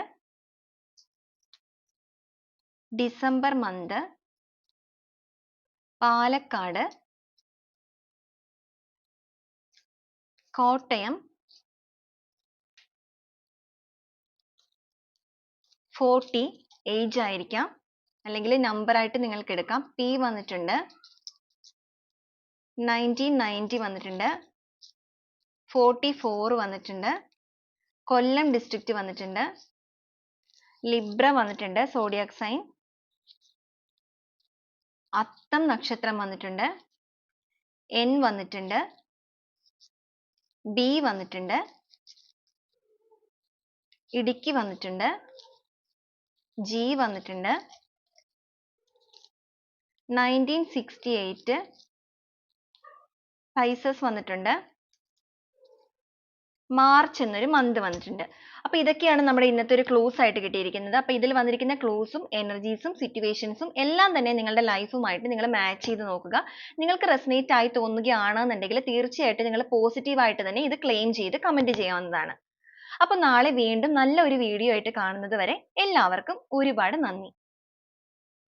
December month Palakkad Kottayam forty age ആയിരിക്കാം. അല്ലെങ്കിൽ നമ്പർ ആയിട്ട് നിങ്ങൾക്ക് എടുക്കാം. പി വന്നിട്ടുണ്ട്. നയന്റീൻ നയന്റി വന്നിട്ടുണ്ട്. ഫോർട്ടി ഫോർ വന്നിട്ടുണ്ട്. കൊല്ലം ഡിസ്ട്രിക്റ്റ് വന്നിട്ടുണ്ട്. ലിബ്ര വന്നിട്ടുണ്ട് സോഡിയാക് സൈൻ അത്തം നക്ഷത്രം വന്നിട്ടുണ്ട്. എൻ വന്നിട്ടുണ്ട്. ബി വന്നിട്ടുണ്ട്. ഇടുക്കി വന്നിട്ടുണ്ട്. ജി വന്നിട്ടുണ്ട്. നയന്റീൻ സിക്സ്റ്റി എയ്റ്റ് പൈസസ് വന്നിട്ടുണ്ട്. മാർച്ച് എന്നൊരു മന്ത് വന്നിട്ടുണ്ട്. അപ്പൊ ഇതൊക്കെയാണ് നമ്മുടെ ഇന്നത്തെ ഒരു ക്ലൂസ് ആയിട്ട് കിട്ടിയിരിക്കുന്നത്. അപ്പൊ ഇതിൽ വന്നിരിക്കുന്ന ക്ലൂസും എനർജീസും സിറ്റുവേഷൻസും എല്ലാം തന്നെ നിങ്ങളുടെ ലൈഫുമായിട്ട് നിങ്ങൾ മാച്ച് ചെയ്ത് നോക്കുക. നിങ്ങൾക്ക് റെസനേറ്റ് ആയി തോന്നുകയാണെന്നുണ്ടെങ്കിൽ തീർച്ചയായിട്ടും നിങ്ങൾ പോസിറ്റീവായിട്ട് തന്നെ ഇത് ക്ലെയിം ചെയ്ത് കമന്റ് ചെയ്യാവുന്നതാണ്. അപ്പൊ നാളെ വീണ്ടും നല്ല ഒരു വീഡിയോ ആയിട്ട് കാണുന്നത് വരെ എല്ലാവർക്കും ഒരുപാട് നന്ദി.